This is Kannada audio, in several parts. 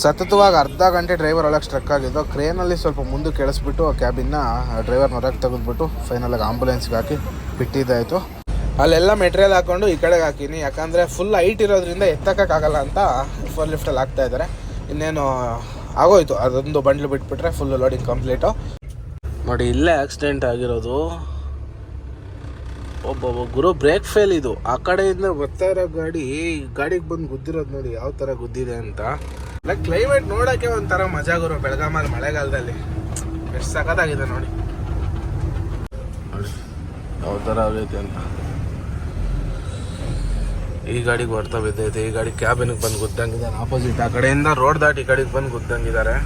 ಸತತವಾಗಿ ಅರ್ಧ ಗಂಟೆ ಡ್ರೈವರ್ ಒಳಗೆ ಸ್ಟ್ರಕ್ ಆಗಿದ್ದು ಕ್ರೇನಲ್ಲಿ ಸ್ವಲ್ಪ ಮುಂದೆ ಕೆಳಿಸ್ಬಿಟ್ಟು ಆ ಕ್ಯಾಬಿನ್ನ ಡ್ರೈವರ್ ಹೊರಗೆ ತೆಗೆದ್ಬಿಟ್ಟು ಫೈನಲಾಗಿ ಆಂಬುಲೆನ್ಸ್ಗೆ ಹಾಕಿ ಬಿಟ್ಟಿದ್ದಾಯಿತು ಅಲ್ಲೆಲ್ಲ ಮೆಟೀರಿಯಲ್ ಹಾಕ್ಕೊಂಡು ಈ ಕಡೆಗೆ ಹಾಕಿನಿ. ಯಾಕಂದರೆ ಫುಲ್ ಹೈಟ್ ಇರೋದ್ರಿಂದ ಎತ್ತಕ್ಕಾಗಲ್ಲ ಅಂತ ಫೋರ್ ಲಿಫ್ಟಲ್ಲಿ ಹಾಕ್ತಾ ಇದ್ದಾರೆ ಇನ್ನೇನು, ಆಗೋಯ್ತು. ಅದೊಂದು ಬಂಡ್ಲು ಬಿಟ್ಬಿಟ್ರೆ ಫುಲ್ ಲೋಡಿಂಗ್ ಕಂಪ್ಲೀಟು ನೋಡಿ, ಇಲ್ಲೇ ಆಕ್ಸಿಡೆಂಟ್ ಆಗಿರೋದು. ಒಬ್ಬೊಬ್ಬ ಗುರು ಬ್ರೇಕ್ ಫೇಲ್ ಇದು. ಆ ಕಡೆಯಿಂದ ಬರ್ತಾ ಇರೋ ಗಾಡಿ ಗಾಡಿಗೆ ಬಂದು ಗುದ್ದಿರೋದು ನೋಡಿ ಯಾವ ಥರ ಗುದ್ದಿದೆ ಅಂತ. ಲೈಕ್ ಕ್ಲೈಮೇಟ್ ನೋಡೋಕ್ಕೆ ಒಂಥರ ಮಜಾ ಗುರು ಬೆಳಗಾಮಲ್ಲಿ ಮಳೆಗಾಲದಲ್ಲಿ. ಎಷ್ಟು ಸಖತ್ತಾಗಿದೆ ನೋಡಿ. ನೋಡಿ ಯಾವ ಥರ ಆಗೈತೆ ಅಂತ. ಈ ಗಾಡಿಗೆ ಬರ್ತಾ ಬಿದ್ದೈತೆ ಈ ಗಾಡಿ ಕ್ಯಾಬಿನಿಗೆ ಬಂದು ಗುದ್ದಂಗಿದ್ದಾರೆ ಆಪೋಸಿಟ್ ಆ ಕಡೆಯಿಂದ ರೋಡ್ ದಾಟಿ ಈ ಕಡೆಗೆ ಬಂದು ಗುದ್ದಂಗಿದ್ದಾರೆ.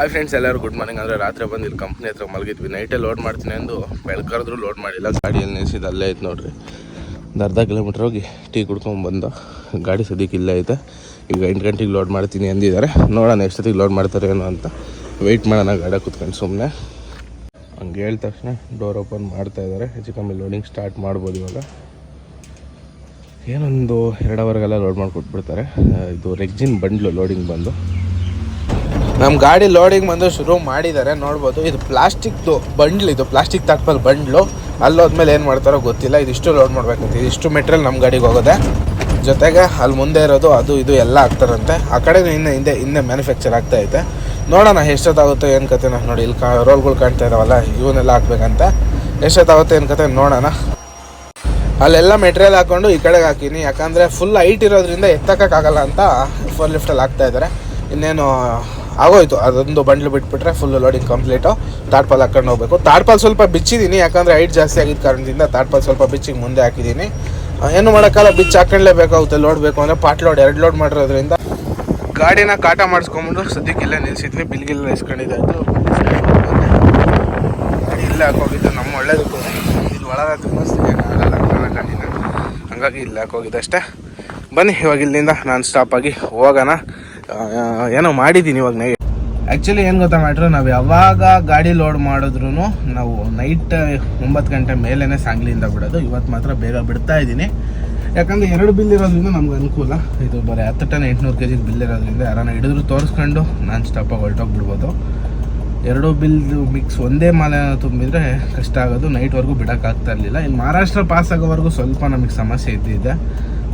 ಹಾಯ್ ಫ್ರೆಂಡ್ಸ್ ಎಲ್ಲರೂ ಗುಡ್ ಮಾರ್ನಿಂಗ್ ಅಂದರೆ ರಾತ್ರಿ ಬಂದು ಇಲ್ಲಿ ಕಂಪ್ನಿ ಹತ್ರ ಮಲಗಿದ್ವಿ. ನೈಟೇ ಲೋಡ್ ಮಾಡ್ತೀನಿ ಎಂದು ಬೆಳಕರೆದ್ರು ಲೋಡ್ ಮಾಡಿಲ್ಲ. ಗಾಡಿಯಲ್ಲಿ ನಿಲ್ಸಿದ್ದು ಅಲ್ಲೇ ಐತೆ ನೋಡ್ರಿ. ಒಂದು ಅರ್ಧ ಕಿಲೋಮೀಟ್ರ್ ಹೋಗಿ ಟೀ ಕುಡ್ಕೊಂಡು ಗಾಡಿ ಸದ್ಯಕ್ಕೆ ಇಲ್ಲೇ ಐತೆ. ಈಗ ಎಂಟು ಗಂಟೆಗೆ ಲೋಡ್ ಮಾಡ್ತೀನಿ ಅಂದಿದ್ದಾರೆ ನೋಡೋಣ ಎಷ್ಟೊತ್ತಿಗೆ ಲೋಡ್ ಮಾಡ್ತಾರೆ ಏನೋ ಅಂತ. ವೆಯ್ಟ್ ಮಾಡೋಣ ಗಾಡಿ ಕುತ್ಕೊಂಡು ಸುಮ್ಮನೆ ಹಂಗೆ ಹೇಳಿದ ತಕ್ಷಣ ಡೋರ್ ಓಪನ್ ಮಾಡ್ತಾ ಇದ್ದಾರೆ. ಹೆಚ್ಚು ಕಮ್ಮಿ ಲೋಡಿಂಗ್ ಸ್ಟಾರ್ಟ್ ಮಾಡ್ಬೋದು ಇವಾಗ. ಏನೊಂದು ಎರಡು ಅವರ್ಗೆಲ್ಲ ಲೋಡ್ ಮಾಡಿ ಕೊಟ್ಬಿಡ್ತಾರೆ ಇದು ರೆಗ್ಜಿನ್ ಬಂಡ್ಲು ಲೋಡಿಂಗ್ ಬಂದು. ನಮ್ಮ ಗಾಡಿ ಲೋಡಿಂಗ್ ಬಂದು ಶುರು ಮಾಡಿದ್ದಾರೆ ನೋಡ್ಬೋದು. ಇದು ಪ್ಲಾಸ್ಟಿಕ್ದು ಬಂಡ್ಲು, ಇದು ಪ್ಲಾಸ್ಟಿಕ್ ತಾಟ್ಪಲ್ ಬಂಡ್ಲು. ಅಲ್ಲೋದ್ಮೇಲೆ ಏನು ಮಾಡ್ತಾರೋ ಗೊತ್ತಿಲ್ಲ. ಇದಿಷ್ಟು ಲೋಡ್ ಮಾಡ್ಬೇಕಂತ. ಇದಿಷ್ಟು ಮೆಟೀರಿಯಲ್ ನಮ್ಮ ಗಾಡಿಗೆ ಹೋಗೋದೆ. ಜೊತೆಗೆ ಅಲ್ಲಿ ಮುಂದೆ ಇರೋದು, ಅದು, ಇದು ಎಲ್ಲ ಆಗ್ತಾರಂತೆ. ಆ ಕಡೆ ಇನ್ನು ಹಿಂದೆ ಹಿಂದೆ ಮ್ಯಾನುಫ್ಯಾಕ್ಚರ್ ಆಗ್ತಾ ಐತೆ. ನೋಡೋಣ, ಎಷ್ಟೊತ್ತಾಗುತ್ತೋ, ಏನು ಕತೆನ ನೋಡಿ. ಇಲ್ಲಿ ಕಾ ರೋಲ್ಗಳು ಕಾಣ್ತಾ ಇದಾವಲ್ಲ, ಇವನ್ನೆಲ್ಲ ಹಾಕ್ಬೇಕಂತ. ಎಷ್ಟೊತ್ತಾಗುತ್ತೆ, ಏನು ಕತೆ ನೋಡೋಣ. ಅಲ್ಲೆಲ್ಲ ಮೆಟೀರಿಯಲ್ ಹಾಕ್ಕೊಂಡು ಈ ಕಡೆಗೆ ಹಾಕಿನಿ. ಯಾಕಂದರೆ ಫುಲ್ ಹೈಟ್ ಇರೋದ್ರಿಂದ ಎತ್ತಕ್ಕಾಗಲ್ಲ ಅಂತ ಫೋರ್ ಲಿಫ್ಟಲ್ಲಿ ಹಾಕ್ತಾ ಇದ್ದಾರೆ ಇನ್ನೇನು ಆಗೋಯ್ತು. ಅದೊಂದು ಬಂಡ್ಲು ಬಿಟ್ಬಿಟ್ರೆ ಫುಲ್ ಲೋಡಿಂಗ್ ಕಂಪ್ಲೀಟು ತಾಟ್ಪಾಲ್ ಹಾಕೊಂಡು ಹೋಗ್ಬೇಕು. ತಾಟ್ಪಾಲ್ ಸ್ವಲ್ಪ ಬಿಚ್ಚಿದ್ದೀನಿ, ಯಾಕಂದರೆ ಹೈಟ್ ಜಾಸ್ತಿ ಆಗಿದ್ದ ಕಾರಣದಿಂದ ತಾಟ್ಪಾಲ್ ಸ್ವಲ್ಪ ಬಿಚ್ಚಿಗೆ ಮುಂದೆ ಹಾಕಿದ್ದೀನಿ. ಏನು ಮಾಡೋಕ್ಕಲ್ಲ, ಬಿಚ್ಚು ಹಾಕೊಂಡ್ಲೇಬೇಕಾಗುತ್ತೆ ಲೋಡ್ ಬೇಕು ಅಂದರೆ ಪಾಟ್ ಲೋಡ್ ಎರಡು ಲೋಡ್ ಮಾಡಿರೋದ್ರಿಂದ. ಗಾಡಿನ ಕಾಟ ಮಾಡಿಸ್ಕೊಂಬಿಟ್ಟು ಸದ್ಯಕ್ಕೆ ಇಲ್ಲೇ ನಿಲ್ಸಿದ್ವಿ, ಬಿಲ್ಗಿಲ್ಲ ಇಸ್ಕೊಂಡಿದ್ದಾಯ್ತು ಗಾಡಿ ಇಲ್ಲೇ, ಹಾಕೋಗಿದ್ದು, ನಮ್ಮ ಒಳ್ಳೇದಕ್ಕೂ ಇಲ್ಲಿ ಒಳಗೆ ತುಂಬಿಸ್ತೀನಿ ಆಗಲ್ಲ ಗಾಡಿನ ಹಂಗಾಗಿ ಇಲ್ಲಿ, ಹಾಕೋಗಿದ್ದು ಅಷ್ಟೇ. ಬನ್ನಿ, ಇವಾಗ ಇಲ್ಲಿಂದ ನಾನು ಸ್ಟಾಪ್ ಆಗಿ ಹೋಗೋಣ. ಏನೋ ಮಾಡಿದ್ದೀನಿ ಇವಾಗ ನೈಟ್ ಆ್ಯಕ್ಚುಲಿ ಏನು ಗೊತ್ತಾ ಮ್ಯಾಟ್ರು ನಾವು ಯಾವಾಗ ಗಾಡಿ ಲೋಡ್ ಮಾಡಿದ್ರು ನಾವು ನೈಟ್ ಒಂಬತ್ತು ಗಂಟೆ ಮೇಲೇ ಸಾಂಗ್ಲಿಯಿಂದ ಬಿಡೋದು. ಇವತ್ತು ಮಾತ್ರ ಬೇಗ ಬಿಡ್ತಾ ಇದ್ದೀನಿ. ಯಾಕಂದರೆ ಎರಡು ಬಿಲ್ ಇರೋದ್ರಿಂದ ನಮ್ಗೆ ಅನುಕೂಲ. ಇದು ಬರೀ ಹತ್ತು ಟನ್ ಎಂಟುನೂರು ಕೆ ಜಿಗೆ ಬಿಲ್ ಇರೋದ್ರಿಂದ ಯಾರನ್ನ ಹಿಡಿದ್ರು ತೋರಿಸ್ಕೊಂಡು ನಾನು ಸ್ಟಾಪಾಗಿ ಹೊರಟೋಗ್ಬಿಡ್ಬೋದು. ಎರಡು ಬಿಲ್ ಮಿಕ್ಸ್ ಒಂದೇ ಮಾಲೆ ತುಂಬಿದ್ರೆ ಕಷ್ಟ ಆಗೋದು. ನೈಟ್ವರೆಗೂ ಬಿಡೋಕ್ಕಾಗ್ತಾ ಇರಲಿಲ್ಲ. ಇನ್ನು ಮಹಾರಾಷ್ಟ್ರ ಪಾಸ್ ಆಗೋವರೆಗೂ ಸ್ವಲ್ಪ ನಮಗೆ ಸಮಸ್ಯೆ ಇದ್ದಿದೆ.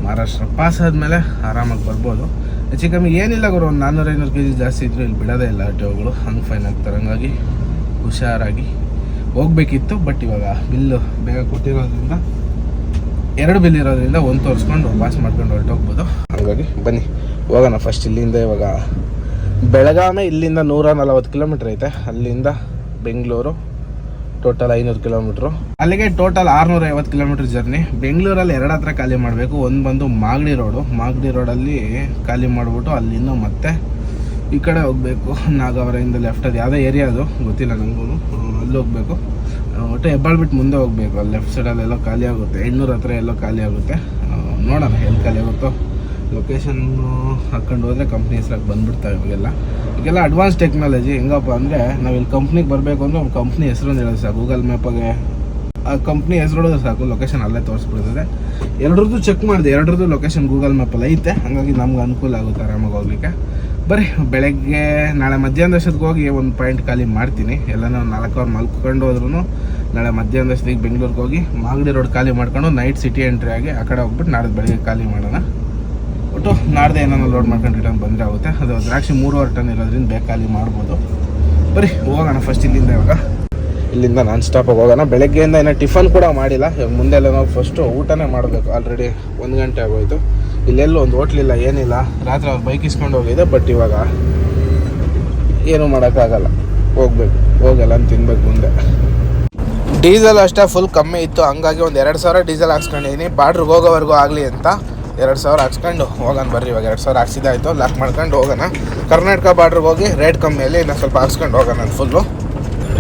ಮಹಾರಾಷ್ಟ್ರ ಪಾಸ್ ಆದಮೇಲೆ ಆರಾಮಾಗಿ ಬರ್ಬೋದು. ಹೆಚ್ಚು ಕಮ್ಮಿ ಏನಿಲ್ಲ ಗುರು, ಒಂದು ನಾನ್ನೂರು ಐನೂರು ಕೆ ಜಿ ಜಾಸ್ತಿ ಇದ್ದರೂ ಇಲ್ಲಿ ಬಿಡೋದೇ ಇಲ್ಲ ಆಟೋಗಳು. ಹಂಗೆ ಫೈನ್ ಆಗ್ತಾರೆ. ಹಂಗಾಗಿ ಹುಷಾರಾಗಿ ಹೋಗ್ಬೇಕಿತ್ತು ಬಟ್ ಇವಾಗ ಬಿಲ್ಲು ಬೇಗ ಕೊಟ್ಟಿರೋದ್ರಿಂದ, ಎರಡು ಬಿಲ್ ಇರೋದ್ರಿಂದ ಒಂದು ತೋರಿಸ್ಕೊಂಡು ಪಾಸ್ ಮಾಡ್ಕೊಂಡು ಹೊರಟೋಗ್ಬೋದು ಹಾಗಾಗಿ ಬನ್ನಿ, ಹೋಗೋಣ ಫಸ್ಟ್ ಇಲ್ಲಿಂದ ಇವಾಗ ಬೆಳಗಾವಿ ಇಲ್ಲಿಂದ ನೂರ ನಲವತ್ತು ಕಿಲೋಮೀಟ್ರ್ ಐತೆ. ಅಲ್ಲಿಂದ ಬೆಂಗಳೂರು ಟೋಟಲ್ ಐನೂರು ಕಿಲೋಮೀಟರ್. ಅಲ್ಲಿಗೆ ಟೋಟಲ್ ಆರ್ನೂರ ಐವತ್ತು ಕಿಲೋಮೀಟರ್ ಜರ್ನಿ. ಬೆಂಗಳೂರಲ್ಲಿ ಎರಡು ಹತ್ರ ಖಾಲಿ ಮಾಡಬೇಕು. ಒಂದು ಬಂದು ಮಾಗಡಿ ರೋಡು. ಮಾಗಡಿ ರೋಡಲ್ಲಿ ಖಾಲಿ ಮಾಡಿಬಿಟ್ಟು ಅಲ್ಲಿಂದ ಮತ್ತೆ ಈ ಕಡೆ ಹೋಗಬೇಕು. ನಾಗವರದಿಂದ ಲೆಫ್ಟ್ ಅದು. ಯಾವುದೇ ಏರಿಯಾ ಅದು. ಗೊತ್ತಿಲ್ಲ ನನಗೂ ಅಲ್ಲಿ ಹೋಗಬೇಕು. ಒಟ್ಟು ಹೆಬ್ಬಾಳ್ ಬಿಟ್ಟು ಮುಂದೆ ಹೋಗಬೇಕು. ಅಲ್ಲಿ ಲೆಫ್ಟ್ ಎಲ್ಲ ಖಾಲಿ ಆಗುತ್ತೆ. ಎಣ್ಣೂರ ಹತ್ರ ಎಲ್ಲೋ ಖಾಲಿ ಆಗುತ್ತೆ. ನೋಡೋಣ. ಎಲ್ಲಿ ಖಾಲಿ ಆಗುತ್ತೋ. ಲೊಕೇಶನ್ ಹಾಕ್ಕೊಂಡು ಹೋದರೆ ಕಂಪ್ನಿ ಹೆಸ್ರಾಗಿ ಬಂದ್ಬಿಡ್ತಾವೆ ಇವಾಗೆಲ್ಲ. ಈಗೆಲ್ಲ ಅಡ್ವಾನ್ಸ್ ಟೆಕ್ನಾಲಜಿ ಹೆಂಗಪ್ಪ ಅಂದರೆ ನಾವು ಇಲ್ಲಿ ಕಂಪ್ನಿಗೆ ಬರಬೇಕು ಅಂದರೆ ಒಂದು ಕಂಪ್ನಿ ಹೆಸರು ಹೇಳೋದು ಸಾಕು. ಗೂಗಲ್ ಮ್ಯಾಪಾಗೆ ಆ ಕಂಪ್ನಿ ಹೆಸರು ಸಾಕು. ಲೊಕೇಶನ್ ಅಲ್ಲೇ ತೋರಿಸ್ಬಿಡ್ತದೆ ಎರಡರದ್ದು ಚೆಕ್ ಮಾಡಿದೆ. ಎರಡರದ್ದು ಲೊಕೇಶನ್ ಗೂಗಲ್ ಮ್ಯಾಪಲ್ಲಿ ಐತೆ. ಹಾಗಾಗಿ ನಮ್ಗೆ ಅನುಕೂಲ ಆಗುತ್ತೆ ಆರಾಮಾಗಿ ಹೋಗ್ಲಿಕ್ಕೆ. ಬರೀ ಬೆಳಗ್ಗೆ, ನಾಳೆ ಮಧ್ಯಾಹ್ನ ಅಷ್ಟೊತ್ತಿಗೆ ಹೋಗಿ ಒಂದು ಪಾಯಿಂಟ್ ಖಾಲಿ ಮಾಡ್ತೀನಿ. ಎಲ್ಲನೂ ನಾಲ್ಕು ಅವ್ರು ಮಲ್ಕೊಂಡು ಹೋದ್ರೂ ನಾಳೆ ಮಧ್ಯಾಹ್ನ ಅಷ್ಟೊತ್ತಿಗೆ ಬೆಂಗಳೂರಿಗೆ ಹೋಗಿ ಮಾಗಡಿ ರೋಡ್ ಖಾಲಿ ಮಾಡ್ಕೊಂಡು ನೈಟ್ ಸಿಟಿ ಎಂಟ್ರಿ ಆಗಿ ಆ ಕಡೆ ಹೋಗ್ಬಿಟ್ಟು ನಾಳೆ ಬೆಳಗ್ಗೆ ಖಾಲಿ ಮಾಡೋಣ. ಒಟ್ಟು ನಾಡ್ದೆ ಏನಾದ್ರು ಲೋಡ್ ಮಾಡ್ಕೊಂಡು ರಿಟರ್ನ್ ಬಂದರೆ ಆಗುತ್ತೆ. ಅದು ದ್ರಾಕ್ಷಿ ಮೂರುವರೆ ಟನ್ ಇರೋದ್ರಿಂದ ಬೇಕಾಗಿ ಮಾಡ್ಬೋದು. ಬರೀ, ಹೋಗೋಣ ಫಸ್ಟ್ ಇಲ್ಲಿಂದ ಇವಾಗ. ಇಲ್ಲಿಂದ ನಾನ್ ಸ್ಟಾಪಾಗಿ ಹೋಗೋಣ. ಬೆಳಗ್ಗೆಯಿಂದ ಏನೋ ಟಿಫನ್ ಕೂಡ ಮಾಡಿಲ್ಲ. ಮುಂದೆ ಎಲ್ಲ ನಾವು ಫಸ್ಟು ಊಟನೇ ಮಾಡಬೇಕು. ಆಲ್ರೆಡಿ ಒಂದು ಗಂಟೆ ಆಗೋಯ್ತು. ಇಲ್ಲೆಲ್ಲೂ ಒಂದು ಹೋಟ್ಲಿಲ್ಲ ಏನಿಲ್ಲ. ರಾತ್ರಿ ಅವ್ರು ಬೈಕ್ ಇಸ್ಕೊಂಡು ಹೋಗಿದೆ ಬಟ್ ಇವಾಗ ಏನೂ ಮಾಡೋಕ್ಕಾಗಲ್ಲ. ಹೋಗ್ಬೇಕು. ಹೋಗಲ್ಲ ಅಂತ ತಿನ್ಬೇಕು ಮುಂದೆ. ಡೀಸೆಲ್ ಅಷ್ಟೇ ಫುಲ್ ಕಮ್ಮಿ ಇತ್ತು. ಹಂಗಾಗಿ ಒಂದು ಎರಡು ಸಾವಿರ ಡೀಸೆಲ್ ಹಾಕ್ಸ್ಕೊಂಡಿದ್ದೀನಿ ಬಾರ್ಡ್ರಿಗೆ ಹೋಗೋವರೆಗೂ ಆಗಲಿ ಅಂತ. ಎರಡು ಸಾವಿರ ಹಾಕ್ಸ್ಕೊಂಡು ಹೋಗೋಣ ಬರ್ರಿ, ಇವಾಗ ಎರಡು ಸಾವಿರ ಹಾಕ್ಸಿದಾಯ್ತು ಲಾಕ್ ಮಾಡ್ಕೊಂಡು ಹೋಗೋಣ. ಕರ್ನಾಟಕ ಬಾರ್ಡ್ರಿಗೆ ಹೋಗಿ ರೇಟ್ ಕಮ್ಮಿಯಲ್ಲಿ ಇನ್ನೂ ಸ್ವಲ್ಪ ಹಾಕ್ಸ್ಕೊಂಡು ಹೋಗೋಣ ಫುಲ್ಲು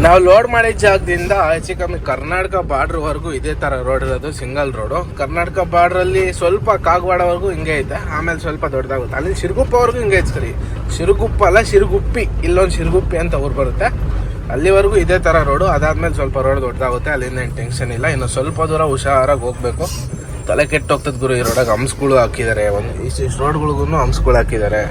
ನಾವು ಲೋಡ್ ಮಾಡಿದ ಜಾಗದಿಂದ ಹೆಚ್ಚು ಕಮ್ಮಿ ಕರ್ನಾಟಕ ಬಾರ್ಡ್ರ್ವರೆಗೂ ಇದೇ ಥರ ರೋಡ್ ಇರೋದು ಸಿಂಗಲ್ ರೋಡು ಕರ್ನಾಟಕ ಬಾರ್ಡ್ರಲ್ಲಿ ಸ್ವಲ್ಪ ಕಾಗವಾಡವರೆಗೂ ಹಿಂಗೆ ಐತೆ, ಆಮೇಲೆ ಸ್ವಲ್ಪ ದೊಡ್ಡದಾಗುತ್ತೆ. ಅಲ್ಲಿ ಶಿರುಗುಪ್ಪವರೆಗೂ ಹಿಂಗೆ ಐತೆ ಸರಿ. ಶಿರುಗುಪ್ಪ ಅಲ್ಲ ಸಿರುಗುಪ್ಪಿ ಇಲ್ಲೊಂದು ಸಿರುಗುಪ್ಪಿ ಅಂತ ಊರು ಬರುತ್ತೆ. ಅಲ್ಲಿವರೆಗೂ ಇದೇ ಥರ ರೋಡು ಅದಾದಮೇಲೆ ಸ್ವಲ್ಪ ರೋಡ್ ದೊಡ್ಡದಾಗುತ್ತೆ, ಅಲ್ಲಿಂದ ಏನು ಟೆನ್ಷನ್ ಇಲ್ಲ. ಇನ್ನು ಸ್ವಲ್ಪ ದೂರ ಹುಷಾರಾಗಿ ಹೋಗ್ಬೇಕು. ತಲೆ ಕೆಟ್ಟೋಗ್ತದೆ ಗುರು, ಈ ರೋಡಾಗ ಹಂಸ್ಗಳು ಹಾಕಿದ್ದಾರೆ ಒಂದು ಇಷ್ಟಿಷ್ಟು ರೋಡ್ಗಳಿಗೂ ಹಂಸ್ಗಳು ಹಾಕಿದ್ದಾರೆ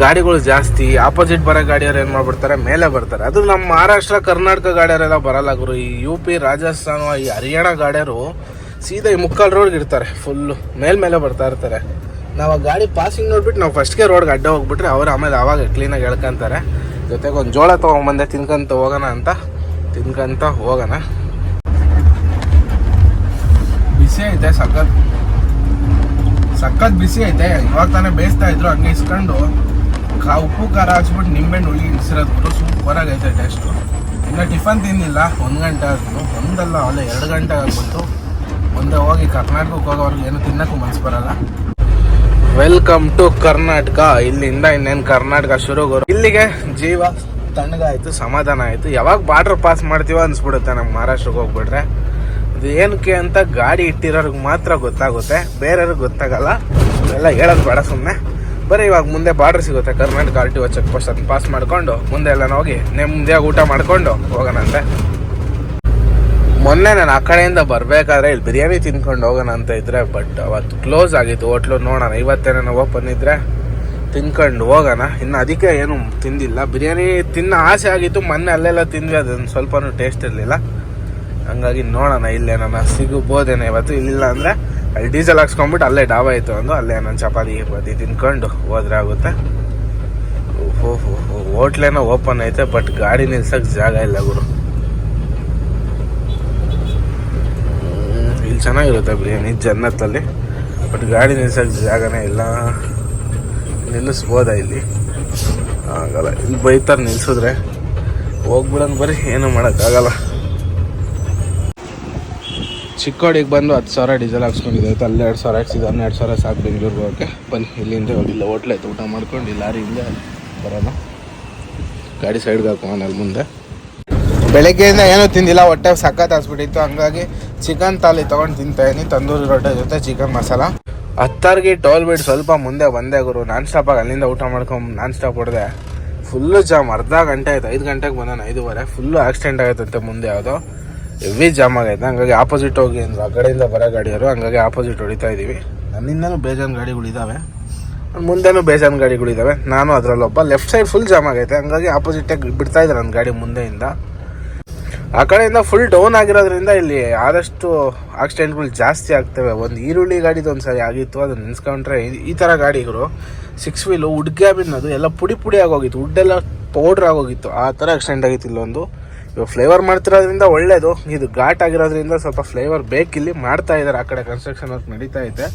ಗಾಡಿಗಳು ಜಾಸ್ತಿ ಆಪೋಸಿಟ್ ಬರೋ ಗಾಡಿಯವ್ರು ಏನು ಮಾಡ್ಬಿಡ್ತಾರೆ? ಮೇಲೆ ಬರ್ತಾರೆ. ಅದು ನಮ್ಮ ಮಹಾರಾಷ್ಟ್ರ, ಕರ್ನಾಟಕ ಗಾಡಿಯವರೆಲ್ಲ ಬರಲ್ಲ ಗುರು. ಈ ಯು ಪಿ ರಾಜಸ್ಥಾನ, ಈ ಹರಿಯಾಣ ಗಾಡಿಯವರು ಸೀದಾ ಈ ಮುಕ್ಕಾಲು ರೋಡ್ಗೆ ಇರ್ತಾರೆ ಫುಲ್ಲು ಮೇಲ್ಮೇಲೆ ಬರ್ತಾ ಇರ್ತಾರೆ. ನಾವು ಆ ಗಾಡಿ ಪಾಸಿಂಗ್ ನೋಡ್ಬಿಟ್ಟು ನಾವು ಫಸ್ಟ್ಗೆ ರೋಡ್ಗೆ ಅಡ್ಡ ಹೋಗ್ಬಿಟ್ರೆ ಅವ್ರು ಆಮೇಲೆ ಅವಾಗ ಕ್ಲೀನಾಗಿ ಹೇಳ್ಕೊಂತಾರೆ ಜೊತೆಗೆ ಒಂದು ಜೋಳ ತೊಗೊಂಬಂದೆ ತಿನ್ಕೊಂತ ಹೋಗೋಣ ಅಂತ, ತಿನ್ಕೊಂತ ಹೋಗೋಣ. ಬಿಸಿ ಐತೆ, ಸಖತ್. ಸಖತ್ ಬಿಸಿ ಐತೆ. ಇವಾಗ ತಾನೇ ಬೇಯಿಸ್ತಾ ಇದ್ರು, ಹಂಗೆ ಇಸ್ಕೊಂಡು. ಕಾ ಉಪ್ಪು, ಖಾರ ಹಾಕ್ಸ್ಬಿಟ್ಟು ನಿಂಬೆಹಣ್ಣು ಹುಳಿ ಇಳಿಸಿರೋದ್ಬಿಟ್ಟು ಸೂಪರ್ ಆಗೈತೆ ಟೇಸ್ಟು ಇನ್ನು ಟಿಫನ್ ತಿಂದಿಲ್ಲ ಒಂದು ಗಂಟೆ ಆದ್ರು. ಒಂದಲ್ಲ, ಅಲ್ಲ ಎರಡು ಗಂಟೆ ಆಗ್ಬಿಟ್ಟು. ಮುಂದೆ ಹೋಗಿ ಕರ್ನಾಟಕಕ್ಕೆ ಹೋಗೋವ್ರಿಗೆ ಏನು ತಿನ್ನೋಕ್ಕೂ ಮನ್ಸು ಬರಲ್ಲ. Welcome to Karnataka. ಇಲ್ಲಿಂದ ಇನ್ನೇನು ಕರ್ನಾಟಕ ಶುರು ಗುರು. ಇಲ್ಲಿಗೆ ಜೀವ ತಣ್ಣಗಾಯಿತು, ಸಮಾಧಾನ ಆಯಿತು. ಯಾವಾಗ ಬಾರ್ಡರ್ ಪಾಸ್ ಮಾಡ್ತೀವೋ ಅನ್ಸ್ಬಿಡುತ್ತೆ ನಮ್ಗೆ, ಮಹಾರಾಷ್ಟ್ರಕ್ಕೆ ಹೋಗ್ಬಿಟ್ರೆ. ಏನಕ್ಕೆ ಅಂತ ಗಾಡಿ ಇಟ್ಟಿರೋರ್ಗೆ ಮಾತ್ರ ಗೊತ್ತಾಗುತ್ತೆ. ಬೇರೆಯವ್ರಿಗೆ ಗೊತ್ತಾಗಲ್ಲ. ಎಲ್ಲ ಹೇಳೋದು ಬೇಡ ಸುಮ್ಮನೆ ಬರೀ ಇವಾಗ ಮುಂದೆ ಬಾರ್ಡರ್ ಸಿಗುತ್ತೆ. Karnataka R T O check post ಅದನ್ನ ಪಾಸ್ ಮಾಡ್ಕೊಂಡು, ಮುಂದೆ ಎಲ್ಲ ಹೋಗಿ ನೆಮ್ಮದಿಯಾಗಿ ಊಟ ಮಾಡ್ಕೊಂಡು ಹೋಗೋಣಂತೆ ಮೊನ್ನೆ ನಾನು ಆ ಕಡೆಯಿಂದ ಬರಬೇಕಾದ್ರೆ ಇಲ್ಲಿ ಬಿರಿಯಾನಿ ತಿನ್ಕೊಂಡು ಹೋಗೋಣ ಅಂತ ಇದ್ರೆ ಬಟ್ ಅವತ್ತು ಕ್ಲೋಸ್ ಆಗಿತ್ತು. ಹೋಟ್ಲು ನೋಡೋಣ. ಇವತ್ತೇನೋ ಓಪನ್ ಇದ್ರೆ ತಿನ್ಕೊಂಡು ಹೋಗೋಣ. ಇನ್ನು ಅದಕ್ಕೆ ಏನು ತಿಂದಿಲ್ಲ. ಬಿರಿಯಾನಿ ತಿನ್ನೋ ಆಸೆ ಆಗಿತ್ತು. ಮೊನ್ನೆ ಅಲ್ಲೆಲ್ಲ ತಿಂದ್ವಿ. ಅದನ್ನು ಸ್ವಲ್ಪನೂ ಟೇಸ್ಟ್ ಇರಲಿಲ್ಲ. ಹಂಗಾಗಿ ನೋಡೋಣ, ಇಲ್ಲೇ ನಾನು ಸಿಗಬೋದೇನೋ ಇವತ್ತು, ಇಲ್ಲಿಲ್ಲ ಅಂದರೆ ಅಲ್ಲಿ ಡೀಸೆಲ್ ಹಾಕ್ಸ್ಕೊಂಡ್ಬಿಟ್ಟು ಅಲ್ಲೇ ಡಾಬಾ ಇತ್ತು ಅಂದು, ಅಲ್ಲೇ ನಾನು ಚಪಾತಿ ಪತಿ ತಿನ್ಕೊಂಡು ಹೋದ್ರೆ ಆಗುತ್ತೆ. ಓಹೋ ಹೋಟ್ಲೇನೋ ಓಪನ್ ಐತೆ, ಬಟ್ ಗಾಡಿ ನಿಲ್ಸಕ್ಕೆ ಜಾಗ ಇಲ್ಲ ಗುರು. ಇಲ್ಲಿ ಚೆನ್ನಾಗಿರುತ್ತೆ ಬಿರಿಯಾನಿ, ಜನ್ನತ್ತಲ್ಲಿ. ಬಟ್ ಗಾಡಿ ನಿಲ್ಸಕ್ಕೆ ಜಾಗನೇ ಇಲ್ಲ. ನಿಲ್ಲಿಸ್ಬೋದಾ ಇಲ್ಲಿ? ಆಗಲ್ಲ, ಇಲ್ಲಿ ಬೈತಾರೆ ನಿಲ್ಸಿದ್ರೆ. ಹೋಗ್ಬಿಡೋಣ ಬರೀ, ಏನು ಮಾಡೋಕ್ಕಾಗಲ್ಲ. ಚಿಕ್ಕೋಡಿಗೆ ಬಂದು ಹತ್ತು ಸಾವಿರ ಡೀಸೆಲ್ ಹಾಕ್ಸ್ಕೊಂಡಿದ್ದೆ. ಅಲ್ಲಿ ಎರಡು ಸಾವಿರ ಹಾಕ್ಸಿದ್ದು, ಹನ್ನೆರಡು ಸಾವಿರ ಸಾಕು ಬೆಂಗಳೂರಿಗೆ ಹೋಗೋಕ್ಕೆ. ಬನ್ನಿ ಇಲ್ಲಿಂದ ಹೋಗಿಲ್ಲ, ಹೋಟ್ಲ್ ಆಯ್ತು, ಊಟ ಮಾಡ್ಕೊಂಡು ಹಿಂದೆ ಬರೋಣ. ಗಾಡಿ ಸೈಡ್ಗೆ ಹಾಕೋಣ ಅಲ್ಲಿ ಮುಂದೆ. ಬೆಳಗ್ಗೆಯಿಂದ ಏನೂ ತಿಂದಿಲ್ಲ, ಹೊಟ್ಟೆ ಸಖತ್ ಹಾಸ್ಬಿಟ್ಟಿತ್ತು. ಹಂಗಾಗಿ ಚಿಕನ್ ತಾಲಿ ತೊಗೊಂಡು ತಿಂತಾಯಿನಿ ತಂದೂರಿ ರೊಟ್ಟೆ ಜೊತೆ ಚಿಕನ್ ಮಸಾಲ. ಹತ್ತಾರಿಗೆ ಟೋಲ್ ಬಿಟ್ಟು ಸ್ವಲ್ಪ ಮುಂದೆ ಬಂದೆ ಗುರು. ನಾನ್ ಸ್ಟಾಪಾಗಿ ಅಲ್ಲಿಂದ ಊಟ ಮಾಡ್ಕೊಂಡು ನಾನ್ ಸ್ಟಾಪ್ ಹೊಡೆದೆ. ಫುಲ್ಲು ಜಾಮ್, ಅರ್ಧ ಗಂಟೆ ಆಯ್ತು, ಐದು ಗಂಟೆಗೆ ಬಂದಾನ, ಐದುವರೆ. ಫುಲ್ಲು ಆಕ್ಸಿಡೆಂಟ್ ಆಗುತ್ತಂತೆ ಮುಂದೆ ಯಾವುದೋ. ಹೆವಿ ಜಾಮ್ ಆಗೈತೆ. ಹಂಗಾಗಿ ಆಪೋಸಿಟ್ ಹೋಗಿ ಅಂದ್ರು ಆ ಕಡೆಯಿಂದ ಬರೋ ಗಾಡಿಯವರು ಹಂಗಾಗಿ ಆಪೋಸಿಟ್ ಹೊಡಿತಾ ಇದ್ದೀವಿ. ನನ್ನಿಂದನೂ ಬೇಜಾನ್ ಗಾಡಿಗಳು ಇದ್ದಾವೆ ಮುಂದೆನೂ ಬೇಜಾನ್ ಗಾಡಿಗಳಿದ್ದಾವೆ ನಾನು ಅದರಲ್ಲೊಬ್ಬ ಲೆಫ್ಟ್ ಸೈಡ್ ಫುಲ್ ಜಾಮ್ ಆಗೈತೆ. ಹಂಗಾಗಿ ಆಪೋಸಿಟಾಗಿ ಬಿಡ್ತಾ ಇದ್ದಾರೆ ನನ್ನ ಗಾಡಿ ಮುಂದೆಯಿಂದ. ಆ ಕಡೆಯಿಂದ ಫುಲ್ ಡೌನ್ ಆಗಿರೋದ್ರಿಂದ ಇಲ್ಲಿ ಆದಷ್ಟು ಆಕ್ಸಿಡೆಂಟ್ಗಳು ಜಾಸ್ತಿ ಆಗ್ತವೆ. ಒಂದು ಈರುಳ್ಳಿ ಗಾಡಿದು ಒಂದು ಸರಿ ಆಗಿತ್ತು. ಅದು ನೆನ್ಸ್ಕೊಂಡ್ರೆ ಈ- ಥರ ಗಾಡಿಗಳು ಸಿಕ್ಸ್ ವೀಲು ಉಡ್ ಕ್ಯಾಬಿನ್ ಅದು ಎಲ್ಲ ಪುಡಿ ಪುಡಿ ಆಗೋಗಿತ್ತು. ವುಡ್ಡೆಲ್ಲ ಪೌಡ್ರ್ ಆಗೋಗಿತ್ತು. ಆ ಥರ ಆಕ್ಸಿಡೆಂಟ್ ಆಗಿತ್ತು ಇಲ್ಲೊಂದು. ಇವಾಗ ಫ್ಲೇವರ್ ಮಾಡ್ತಿರೋದ್ರಿಂದ ಒಳ್ಳೇದು. ಇದು ಘಾಟ್ ಆಗಿರೋದ್ರಿಂದ ಸ್ವಲ್ಪ ಫ್ಲೇವರ್ ಬೇಕಿಲ್ಲಿ ಮಾಡ್ತಾ ಇದ್ದಾರೆ ಆ ಕಡೆ ಕನ್ಸ್ಟ್ರಕ್ಷನ್ ವರ್ಕ್ ನಡೀತಾ ಇದೆ.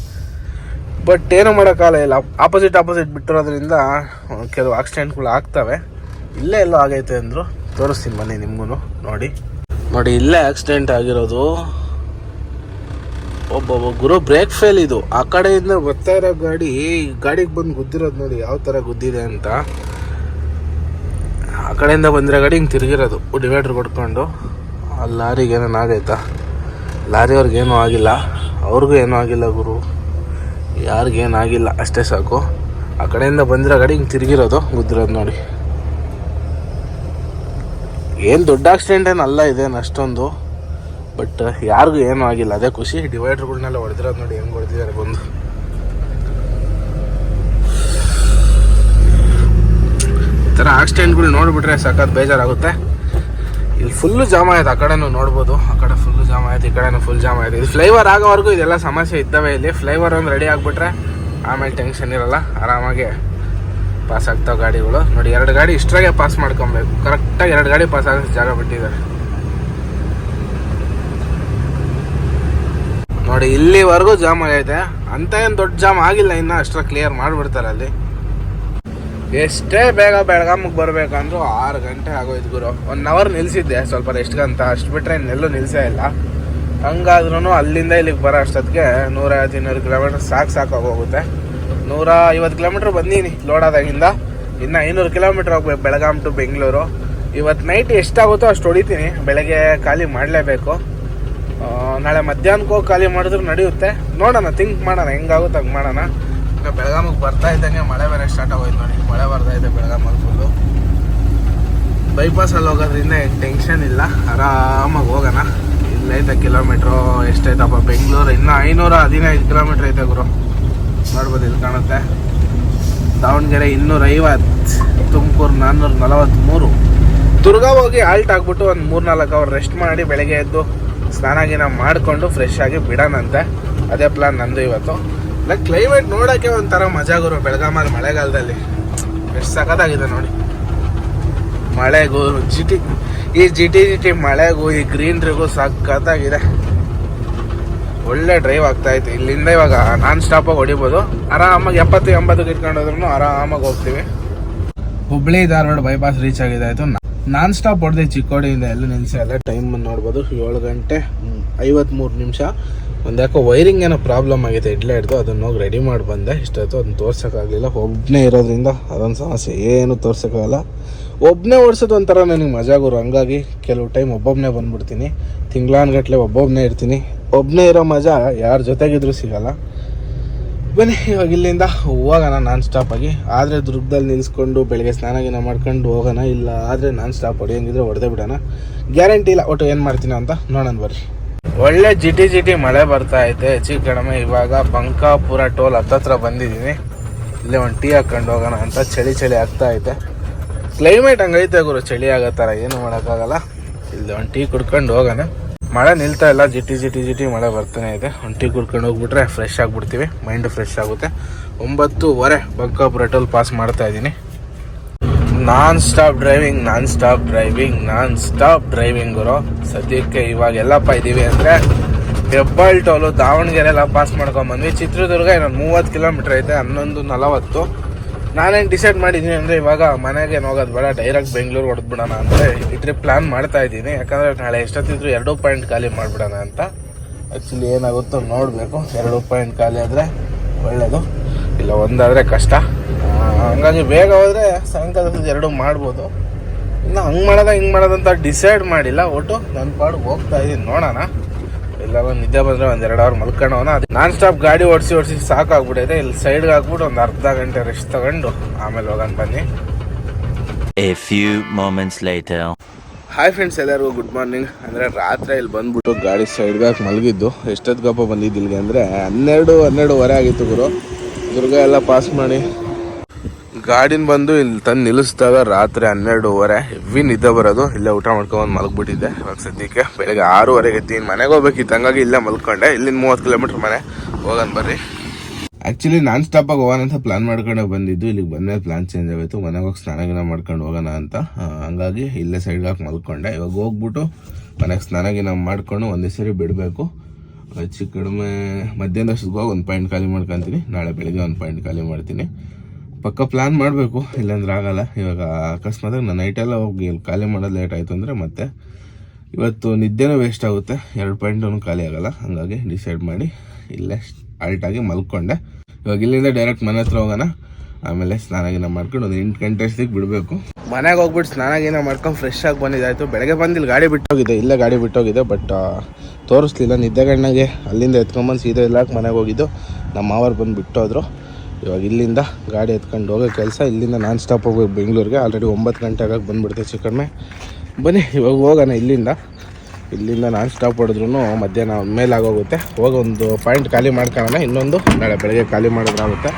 ಬಟ್ ಏನು ಮಾಡೋಕ್ಕಾಗಲ್ಲ ಇಲ್ಲ. ಆಪೋಸಿಟ್ ಆಪೋಸಿಟ್ ಬಿಟ್ಟಿರೋದ್ರಿಂದ ಕೆಲವು ಆಕ್ಸಿಡೆಂಟ್ಗಳು ಆಗ್ತವೆ. ಇಲ್ಲೇ ಎಲ್ಲೋ ಆಗೈತೆ ಅಂದರು ತೋರಿಸ್ತೀನಿ ಬನ್ನಿ ನಿಮ್ಗೂ ನೋಡಿ. ನೋಡಿ, ಇಲ್ಲೇ ಆಕ್ಸಿಡೆಂಟ್ ಆಗಿರೋದು. ಒಬ್ಬೊಬ್ಬ ಗುರು ಬ್ರೇಕ್ ಫೇಲ್ ಇದು. ಆ ಕಡೆಯಿಂದ ಬರ್ತಾ ಇರೋ ಗಾಡಿ ಗಾಡಿಗೆ ಬಂದು ಗುದ್ದಿರೋದು ನೋಡಿ, ಯಾವ ಥರ ಗುದ್ದಿದೆ ಅಂತ. ಆ ಕಡೆಯಿಂದ ಬಂದಿರೋ ಗಾಡಿ ಹಿಂಗೆ ತಿರುಗಿರೋದು. ಡಿವೈಡ್ರ್ ಕೊಟ್ಕೊಂಡು. ಆ ಲಾರಿಗೆ ಏನೇನು ಆಗೈತಾ ಲಾರಿಯವ್ರಿಗೇನೂ ಆಗಿಲ್ಲ. ಅವ್ರಿಗೂ ಏನೂ ಆಗಿಲ್ಲ ಗುರು. ಯಾರಿಗೇನಾಗಿಲ್ಲ ಅಷ್ಟೇ ಸಾಕು. ಆ ಕಡೆಯಿಂದ ಬಂದಿರೋ ಗಾಡಿ ಹಿಂಗೆ ತಿರುಗಿರೋದು. ಗುದ್ದಿರೋದು ನೋಡಿ. ಏನು ದೊಡ್ಡ ಆಕ್ಸಿಡೆಂಟ್ ಏನು ಅಲ್ಲ, ಇದೇನು ಅಷ್ಟೊಂದು. ಬಟ್ ಯಾರಿಗೂ ಏನೂ ಆಗಿಲ್ಲ. ಅದೇ ಖುಷಿ. ಡಿವೈಡರ್ಗಳನ್ನೆಲ್ಲ ಹೊಡೆದಿರೋದು ನೋಡಿ, ಹೆಂಗೆ ಹೊಡೆದಿದ್ದಾರೆ ಬಂದು ಥರ ಆಕ್ಸಿಡೆಂಟ್ಗಳು ನೋಡಿಬಿಟ್ರೆ ಸಖತ್ ಬೇಜಾರಾಗುತ್ತೆ. ಇಲ್ಲಿ ಫುಲ್ಲು ಜಾಮ್ ಆಯ್ತು, ಆ ಕಡೆನೂ ನೋಡ್ಬೋದು. ಆ ಕಡೆ ಫುಲ್ಲು ಜಾಮ್ ಆಯ್ತು, ಈ ಕಡೆನೂ ಫುಲ್ ಜಾಮ್ ಆಯ್ತು. ಇದು ಫ್ಲೈವರ್ ಆಗೋವರೆಗೂ ಇದೆಲ್ಲ ಸಮಸ್ಯೆ ಇದ್ದಾವೆ ಇಲ್ಲಿ. ಫ್ಲೈವರ್ ಒಂದು ರೆಡಿ ಆಗಿಬಿಟ್ರೆ ಆಮೇಲೆ ಟೆನ್ಷನ್ ಇರಲ್ಲ. ಆರಾಮಾಗಿ ಪಾಸ್ ಆಗ್ತಾವೆ ಗಾಡಿಗಳು. ನೋಡಿ, ಎರಡು ಗಾಡಿ ಇಷ್ಟರಾಗೆ ಪಾಸ್ ಮಾಡ್ಕೊಬೇಕು. ಕರೆಕ್ಟಾಗಿ ಎರಡು ಗಾಡಿ ಪಾಸ್ ಆಗೋ ಜಾಗ ಬಿಟ್ಟಿದ್ದಾರೆ. ನೋಡಿ, ಇಲ್ಲಿವರೆಗೂ ಜಾಮ್ ಆಗೈತೆ. ಅಂತ ಏನು ದೊಡ್ಡ ಜಾಮ್ ಆಗಿಲ್ಲ ಇನ್ನೂ. ಅಷ್ಟರ ಕ್ಲಿಯರ್ ಮಾಡಿಬಿಡ್ತಾರೆ ಅಲ್ಲಿ. ಎಷ್ಟೇ ಬೇಗ ಬೆಳಗಾಮಿಗೆ ಬರಬೇಕಂದ್ರೂ ಆರು ಗಂಟೆ ಆಗೋಯ್ತು ಗುರು. ಒನ್ ಅವರ್ ನಿಲ್ಲಿಸಿದ್ದೆ ಸ್ವಲ್ಪ ರೆಸ್ಟ್ಗಂತ ಅಷ್ಟು ಬಿಟ್ರೆ ಇನ್ನೆಲ್ಲೂ ನಿಲ್ಲಿಸೇ ಇಲ್ಲ. ಹಂಗಾದ್ರೂ ಅಲ್ಲಿಂದ ಇಲ್ಲಿಗೆ ಬರೋ ಅಷ್ಟೊತ್ತಿಗೆ ನೂರೈವತ್ತು ಇನ್ನೂರು ಕಿಲೋಮೀಟ್ರ್ ಸಾಕು ಸಾಕಾಗೋಗುತ್ತೆ ನೂರ ಐವತ್ತು ಕಿಲೋಮೀಟ್ರ್ ಬಂದೀನಿ ಲೋಡಾದಾಗಿಂದ ಇನ್ನು ಐನೂರು ಕಿಲೋಮೀಟ್ರ್ ಹೋಗ್ಬೇಕು ಬೆಳಗಾಂ ಟು ಬೆಂಗಳೂರು. ಇವತ್ತು ನೈಟ್ ಎಷ್ಟಾಗುತ್ತೋ ಅಷ್ಟು ಹೊಡಿತೀನಿ. ಬೆಳಗ್ಗೆ ಖಾಲಿ ಮಾಡಲೇಬೇಕು. ನಾಳೆ ಮಧ್ಯಾಹ್ನಕ್ಕೆ ಖಾಲಿ ಮಾಡಿದ್ರು ನಡೆಯುತ್ತೆ. ನೋಡೋಣ ಥಿಂಕ್ ಮಾಡೋಣ, ಹೆಂಗಾಗುತ್ತೆ ಹಂಗೆ ಮಾಡೋಣ. ಈಗ ಬೆಳಗಾಮಿಗೆ ಬರ್ತಾ ಇದ್ದಂಗೆ ಮಳೆ ಬೇರೆ ಸ್ಟಾರ್ಟ್ ಆಗೋಯ್ತು ನೋಡಿ. ಮಳೆ ಬರ್ತಾ ಇದೆ ಬೆಳಗಾಮಲ್ಲಿ ಫುಲ್ಲು ಬೈಪಾಸಲ್ಲಿ ಹೋಗೋದ್ರಿಂದ ಏನು ಟೆನ್ಷನ್ ಇಲ್ಲ. ಆರಾಮಾಗಿ ಹೋಗೋಣ. ಇಲ್ಲೈತೆ ಕಿಲೋಮೀಟ್ರು ಎಷ್ಟೈತಪ್ಪ? ಬೆಂಗಳೂರು ಇನ್ನೂ ಐನೂರ ಹದಿನೈದು ಕಿಲೋಮೀಟ್ರ್ ಐತೆ ಗುರು. ನೋಡ್ಬೋದು ಇದು ಕಾಣುತ್ತೆ. ದಾವಣಗೆರೆ ಇನ್ನೂರ ಐವತ್ತು ತುಮಕೂರು ನಾನ್ನೂರ ನಲವತ್ತ್ಮೂರು ದುರ್ಗಾ ಹೋಗಿ ಆಲ್ಟ್ ಆಗಿಬಿಟ್ಟು ಒಂದು ಮೂರು ನಾಲ್ಕು ಅವರ್ ರೆಸ್ಟ್ ಮಾಡಿ ಬೆಳಗ್ಗೆ ಎದ್ದು ಸ್ನಾನ ಗಿನ ಮಾಡಿಕೊಂಡು ಫ್ರೆಶ್ ಆಗಿ ಬಿಡೋಣಂತೆ. ಅದೇ ಪ್ಲಾನ್ ನಂದು ಇವತ್ತು. ಇಲ್ಲ ಕ್ಲೈಮೇಟ್ ನೋಡೋಕ್ಕೆ ಒಂಥರ ಮಜಾ ಗುರು ಬೆಳಗಾಮಲ್ಲಿ ಮಳೆಗಾಲದಲ್ಲಿ. ಎಷ್ಟು ಸಖತ್ತಾಗಿದೆ ನೋಡಿ. ಮಳೆಗೂ ಜಿಟಿ, ಈ ಜಿಟಿ ಜಿಟಿ ಮಳೆಗೂ ಈ ಗ್ರೀನ್ರಿಗೂ ಸಖತ್ತಾಗಿದೆ. ಒಳ್ಳೆ ಡ್ರೈವ್ ಆಗ್ತಾ ಇತ್ತು. ಇಲ್ಲಿಂದ ಇವಾಗ ನಾನ್ ಸ್ಟಾಪಾಗಿ ಹೊಡಿಬೋದು. ಆರಾಮಾಗಿ ಎಪ್ಪತ್ತು, ಎಂಬತ್ತು ಇಟ್ಕೊಂಡು ಹೋದ್ರೂ ಆರಾಮಾಗಿ ಹೋಗ್ತೀವಿ. ಹುಬ್ಳಿ ಧಾರವಾಡ ಬೈಪಾಸ್ ರೀಚ್ ಆಗಿದೆ. ಆಯಿತು. ನಾನ್ ಸ್ಟಾಪ್ ಹೊಡೆದೆ ಚಿಕ್ಕೋಡಿಯಿಂದ ಎಲ್ಲ ನಿಲ್ಸ ಎಲ್ಲ ಟೈಮ್ ನೋಡ್ಬೋದು ಏಳು ಗಂಟೆ ಐವತ್ತ್ಮೂರು ನಿಮಿಷ. ಒಂದು ಯಾಕೋ ವೈರಿಂಗ್ ಏನೋ ಪ್ರಾಬ್ಲಮ್ ಆಗಿದೆ, ಇಡ್ಲೇ ಹಿಡ್ದು ಅದನ್ನ ಹೋಗಿ ರೆಡಿ ಮಾಡಿ ಬಂದೆ. ಇಷ್ಟೊತ್ತು ಅದನ್ನ ತೋರ್ಸೋಕ್ಕಾಗಲಿಲ್ಲ. ಒಬ್ಬನೇ ಇರೋದ್ರಿಂದ ಅದೊಂದು ಸಮಸ್ಯೆ. ಏನು ತೋರ್ಸೋಕ್ಕಾಗಲ್ಲ. ಒಬ್ಬನೇ ಓಡಿಸೋದು ಒಂಥರ ನನಗೆ ಮಜಾ ಗುರು. ಹಂಗಾಗಿ ಕೆಲವು ಟೈಮ್ ಒಬ್ಬೊಬ್ಬನೇ ಬಂದ್ಬಿಡ್ತೀನಿ. ತಿಂಗ್ಳಾನ್ಗಟ್ಲೆ ಒಬ್ಬೊಬ್ಬನೇ ಇರ್ತೀನಿ. ಒಬ್ಬನೇ ಇರೋ ಮಜಾ ಯಾರ ಜೊತೆಗಿದ್ರೂ ಸಿಗಲ್ಲ. ಬನ್ನಿ, ಇವಾಗ ಇಲ್ಲಿಂದ ಹೋಗೋಣ. ನಾನ್ ಸ್ಟಾಪ್ ಆಗಿ. ಆದರೆ ದುರ್ಗದಲ್ಲಿ ನಿಲ್ಸ್ಕೊಂಡು ಬೆಳಗ್ಗೆ ಸ್ನಾನ ಗಿನ ಮಾಡ್ಕೊಂಡು ಹೋಗೋಣ. ಇಲ್ಲ ಆದರೆ ನಾನ್ ಸ್ಟಾಪ್ ಹೊಡಿಯಂಗಿದ್ರೆ ಹೊಡೆದೇ ಬಿಡೋಣ. ಗ್ಯಾರಂಟಿ ಇಲ್ಲ. ಒಟ್ಟು ಏನು ಮಾಡ್ತೀನಿ ಅಂತ ನೋಡೋಣ ಬರ್ರಿ. ಒಳ್ಳೆ ಜಿಟಿ ಜಿಟಿ ಮಳೆ ಬರ್ತಾ ಐತೆ ಹೆಚ್ಚು ಕಡಿಮೆ ಇವಾಗ ಬಂಕಾಪುರ ಟೋಲ್ ಹತ್ತತ್ರ ಬಂದಿದ್ದೀನಿ. ಇಲ್ಲೇ ಒಂದು ಟೀ ಹಾಕೊಂಡು ಹೋಗೋಣ ಅಂತ ಚಳಿ ಚಳಿ ಆಗ್ತಾ ಐತೆ ಕ್ಲೈಮೇಟ್ ಹಂಗೈತೆ ಗುರು, ಚಳಿ ಆಗೋ ಥರ ಏನು ಮಾಡೋಕ್ಕಾಗಲ್ಲ. ಇಲ್ಲಿ ಒಂದು ಟೀ ಕುಡ್ಕೊಂಡು ಹೋಗೋಣ. ಮಳೆ ನಿಲ್ತಾ ಇಲ್ಲ, ಜಿಟಿ ಜಿಟಿ ಜಿಟಿ ಮಳೆ ಬರ್ತಾನೆ ಇದೆ. ಒಂದು ಟೀ ಕುಡ್ಕೊಂಡು ಹೋಗ್ಬಿಟ್ರೆ ಫ್ರೆಶ್ ಆಗಿಬಿಡ್ತೀವಿ. ಮೈಂಡ್ ಫ್ರೆಶ್ ಆಗುತ್ತೆ. ಒಂಬತ್ತುವರೆ ಬಂಕಾಪುರ ಟೋಲ್ ಪಾಸ್ ಮಾಡ್ತಾ ಇದ್ದೀನಿ. Non stop driving non stop driving non stop driving ಗುರು. ಸದ್ಯಕ್ಕೆ ಇವಾಗ ಎಲ್ಲಪ್ಪ ಇದ್ದೀವಿ ಅಂದರೆ ಹೆಬ್ಬಾಳ್ ಟೋಲು ದಾವಣಗೆರೆ ಎಲ್ಲ ಪಾಸ್ ಮಾಡ್ಕೊಂಬಂದ್ವಿ ಚಿತ್ರದುರ್ಗ ಇನ್ನೊಂದು ಮೂವತ್ತು ಕಿಲೋಮೀಟ್ರ್ ಐತೆ, ಹನ್ನೊಂದು ನಲವತ್ತು. ನಾನೇನು ಡಿಸೈಡ್ ಮಾಡಿದ್ದೀನಿ ಅಂದರೆ ಇವಾಗ ಮನೆಗೆ ಹೋಗೋದು ಬೇಡ ಡೈರೆಕ್ಟ್ ಬೆಂಗಳೂರು ಹೊಡೆದ್ಬಿಡೋಣ ಅಂದರೆ ಈ ಟ್ರಿಪ್ ಪ್ಲ್ಯಾನ್ ಮಾಡ್ತಾ ಇದ್ದೀನಿ. ಯಾಕಂದರೆ ನಾಳೆ ಎಷ್ಟೊತ್ತಿದ್ರು ಎರಡು ಪಾಯಿಂಟ್ ಖಾಲಿ ಮಾಡಿಬಿಡೋಣ ಅಂತ. ಆ್ಯಕ್ಚುಲಿ ಏನಾಗುತ್ತೋ ನೋಡಬೇಕು. ಎರಡು ಪಾಯಿಂಟ್ ಖಾಲಿ ಆದರೆ ಒಳ್ಳೆಯದು ಇಲ್ಲ ಒಂದಾದರೆ ಕಷ್ಟ. ಹಾಗಾಗಿ ಬೇಗ ಹೋದರೆ ಸಾಯಂಕಾಲದ ಎರಡು ಮಾಡ್ಬೋದು. ಇನ್ನು ಹಂಗೆ ಮಾಡೋದ ಹಿಂಗೆ ಮಾಡೋದಂತ ಡಿಸೈಡ್ ಮಾಡಿಲ್ಲ. ಒಟ್ಟು ನನ್ನ ಪಾಡು ಹೋಗ್ತಾ ಇದ್ದೀನಿ ನೋಡೋಣ. ಇಲ್ಲ ನಿದ್ದೆ ಬಂದರೆ ಒಂದು ಎರಡು ಅವರ್ ಮಲ್ಕೊಂಡವನ ಅದು ನಾನ್ ಸ್ಟಾಪ್ ಗಾಡಿ ಓಡಿಸಿ ಓಡಿಸಿ ಸಾಕಾಗ್ಬಿಟ್ಟಿದೆ. ಇಲ್ಲಿ ಸೈಡ್ಗೆ ಹಾಕ್ಬಿಟ್ಟು ಒಂದು ಅರ್ಧ ಗಂಟೆ ರೆಸ್ಟ್ ತಗೊಂಡು ಆಮೇಲೆ ಹೋಗೋಣ ಬನ್ನಿ. A few moments later. Hi friends ಎಲ್ಲರಿಗೂ ಗುಡ್ ಮಾರ್ನಿಂಗ್ ಅಂದರೆ ರಾತ್ರಿ ಇಲ್ಲಿ ಬಂದ್ಬಿಟ್ಟು ಗಾಡಿ ಸೈಡ್ಗೆ ಹಾಕಿ ಮಲಗಿದ್ದು. ಎಷ್ಟೊತ್ತಿಗಪ್ಪ ಬಂದಿದ್ದು ಇಲ್ಲಿಗೆ ಅಂದರೆ ಹನ್ನೆರಡು ಹನ್ನೆರಡುವರೆ ಆಗಿತ್ತು ಗುರು. ದುರ್ಗ ಎಲ್ಲ ಪಾಸ್ ಮಾಡಿ. ಗಾಡಿನ ಬಂದು ಇಲ್ಲಿ ತಂದು ನಿಲ್ಲಿಸಿದಾಗ ರಾತ್ರಿ ಹನ್ನೆರಡುವರೆ ಹೆವಿ ನಿದ್ದೆ ಬರೋದು. ಇಲ್ಲೇ ಊಟ ಮಾಡ್ಕೊಂಡು ಮಲಗ್ಬಿಟ್ಟಿದ್ದೆ. ಇವಾಗ ಸದ್ಯಕ್ಕೆ ಬೆಳಗ್ಗೆ ಆರೂವರೆಗೆ ಎತ್ತೀನಿ ಮನೆಗೆ ಹೋಗ್ಬೇಕಿತ್ತು ಹಂಗಾಗಿ ಇಲ್ಲೇ ಮಲ್ಕೊಂಡೆ. ಇಲ್ಲಿಂದ ಮೂವತ್ತು ಕಿಲೋಮೀಟ್ರ್ ಮನೆ ಹೋಗೋಣ ಬರ್ರಿ. ಆ್ಯಕ್ಚುಲಿ ನಾನ್ ಸ್ಟಾಪಾಗಿ ಹೋಗೋಣ ಅಂತ ಪ್ಲಾನ್ ಮಾಡ್ಕೊಂಡೆ ಬಂದಿದ್ದು. ಇಲ್ಲಿಗೆ ಬಂದ್ಮೇಲೆ ಪ್ಲಾನ್ ಚೇಂಜ್ ಆಗೋಯ್ತು. ಮನೆಗೆ ಹೋಗಿ ಸ್ನಾನ ಗಿನ ಮಾಡ್ಕೊಂಡು ಹೋಗೋಣ ಅಂತ. ಹಂಗಾಗಿ ಇಲ್ಲೇ ಸೈಡ್ಗೆ ಹಾಕಿ ಮಲ್ಕೊಂಡೆ. ಇವಾಗ ಹೋಗ್ಬಿಟ್ಟು ಮನೆಗೆ ಸ್ನಾನ ಗಿನ ಮಾಡ್ಕೊಂಡು ಒಂದೇ ಸರಿ ಬಿಡಬೇಕು. ಹೆಚ್ಚು ಕಡಿಮೆ ಮಧ್ಯಾಹ್ನ ಅಷ್ಟೊತ್ತಿಗೆ ಒಂದು ಪಾಯಿಂಟ್ ಖಾಲಿ ಮಾಡ್ಕೊತೀನಿ. ನಾಳೆ ಬೆಳಿಗ್ಗೆ ಒಂದು ಪಾಯಿಂಟ್ ಖಾಲಿ ಮಾಡ್ತೀನಿ. ಪಕ್ಕ ಪ್ಲ್ಯಾನ್ ಮಾಡಬೇಕು. ಇಲ್ಲಾಂದ್ರೆ ಆಗೋಲ್ಲ. ಇವಾಗ ಅಕಸ್ಮಾತ್ ನಾನು ನೈಟೆಲ್ಲ ಹೋಗಿ ಇಲ್ಲಿ ಖಾಲಿ ಮಾಡೋದು ಲೇಟ್ ಆಯಿತು ಅಂದರೆ ಮತ್ತೆ ಇವತ್ತು ನಿದ್ದೆನೂ ವೇಸ್ಟ್ ಆಗುತ್ತೆ. ಎರಡು ಪಾಯಿಂಟೂ ಖಾಲಿ ಆಗೋಲ್ಲ. ಹಾಗಾಗಿ ಡಿಸೈಡ್ ಮಾಡಿ ಇಲ್ಲೇ ಅಲ್ಟಾಗಿ ಮಲ್ಕೊಂಡೆ. ಇವಾಗ ಇಲ್ಲಿಂದ ಡೈರೆಕ್ಟ್ ಮನೆ ಹತ್ರ ಹೋಗೋಣ. ಆಮೇಲೆ ಸ್ನಾನ ಗಿನ ಮಾಡ್ಕೊಂಡು ಒಂದು ಎಂಟು ಗಂಟೆ ಅಷ್ಟಕ್ಕೆ ಬಿಡಬೇಕು. ಮನೆಗೆ ಹೋಗ್ಬಿಟ್ಟು ಸ್ನಾನ ಗಿನ ಮಾಡ್ಕೊಂಡು ಫ್ರೆಶ್ ಆಗಿ ಬಂದಿದ್ದಾಯ್ತು. ಬೆಳಗ್ಗೆ ಬಂದಿಲ್ಲ ಗಾಡಿ ಬಿಟ್ಟೋಗಿದೆ, ಇಲ್ಲೇ ಗಾಡಿ ಬಿಟ್ಟೋಗಿದೆ ಬಟ್ ತೋರಿಸ್ಲಿಲ್ಲ. ನಿದ್ದೆಗಣ್ಣಗೆ ಅಲ್ಲಿಂದ ಎತ್ಕೊಂಬಂದು ಸೀದಾ ಇಲ್ಲಕ್ಕೆ ಮನೆಗೆ ಹೋಗಿದ್ದು. ನಮ್ಮ ಮಾವರು ಬಂದು ಬಿಟ್ಟೋದ್ರು. ಇವಾಗ ಇಲ್ಲಿಂದ ಗಾಡಿ ಎತ್ಕೊಂಡು ಹೋಗೋ ಕೆಲಸ. ಇಲ್ಲಿಂದ ನಾನ್ ಸ್ಟಾಪ್ ಹೋಗ್ಬೇಕು ಬೆಂಗಳೂರಿಗೆ. ಆಲ್ರೆಡಿ ಒಂಬತ್ತು ಗಂಟೆ ಆಗಕ್ಕೆ ಬಂದ್ಬಿಡ್ತೆ ಚಿಕ್ಕಮ್ಮೆ. ಬನ್ನಿ, ಇವಾಗ ಹೋಗೋಣ ಇಲ್ಲಿಂದ. ಇಲ್ಲಿಂದ ನಾನ್ ಸ್ಟಾಪ್ ಹೊಡೆದ್ರು ಮಧ್ಯಾಹ್ನ ಮೇಲೆ ಆಗೋಗುತ್ತೆ ಹೋಗಿ ಒಂದು ಪಾಯಿಂಟ್ ಖಾಲಿ ಮಾಡ್ಕೊಳ್ಳೋಣ ಇನ್ನೊಂದು ನಾಳೆ ಬೆಳಗ್ಗೆ ಖಾಲಿ ಮಾಡೋದಾಗುತ್ತೆ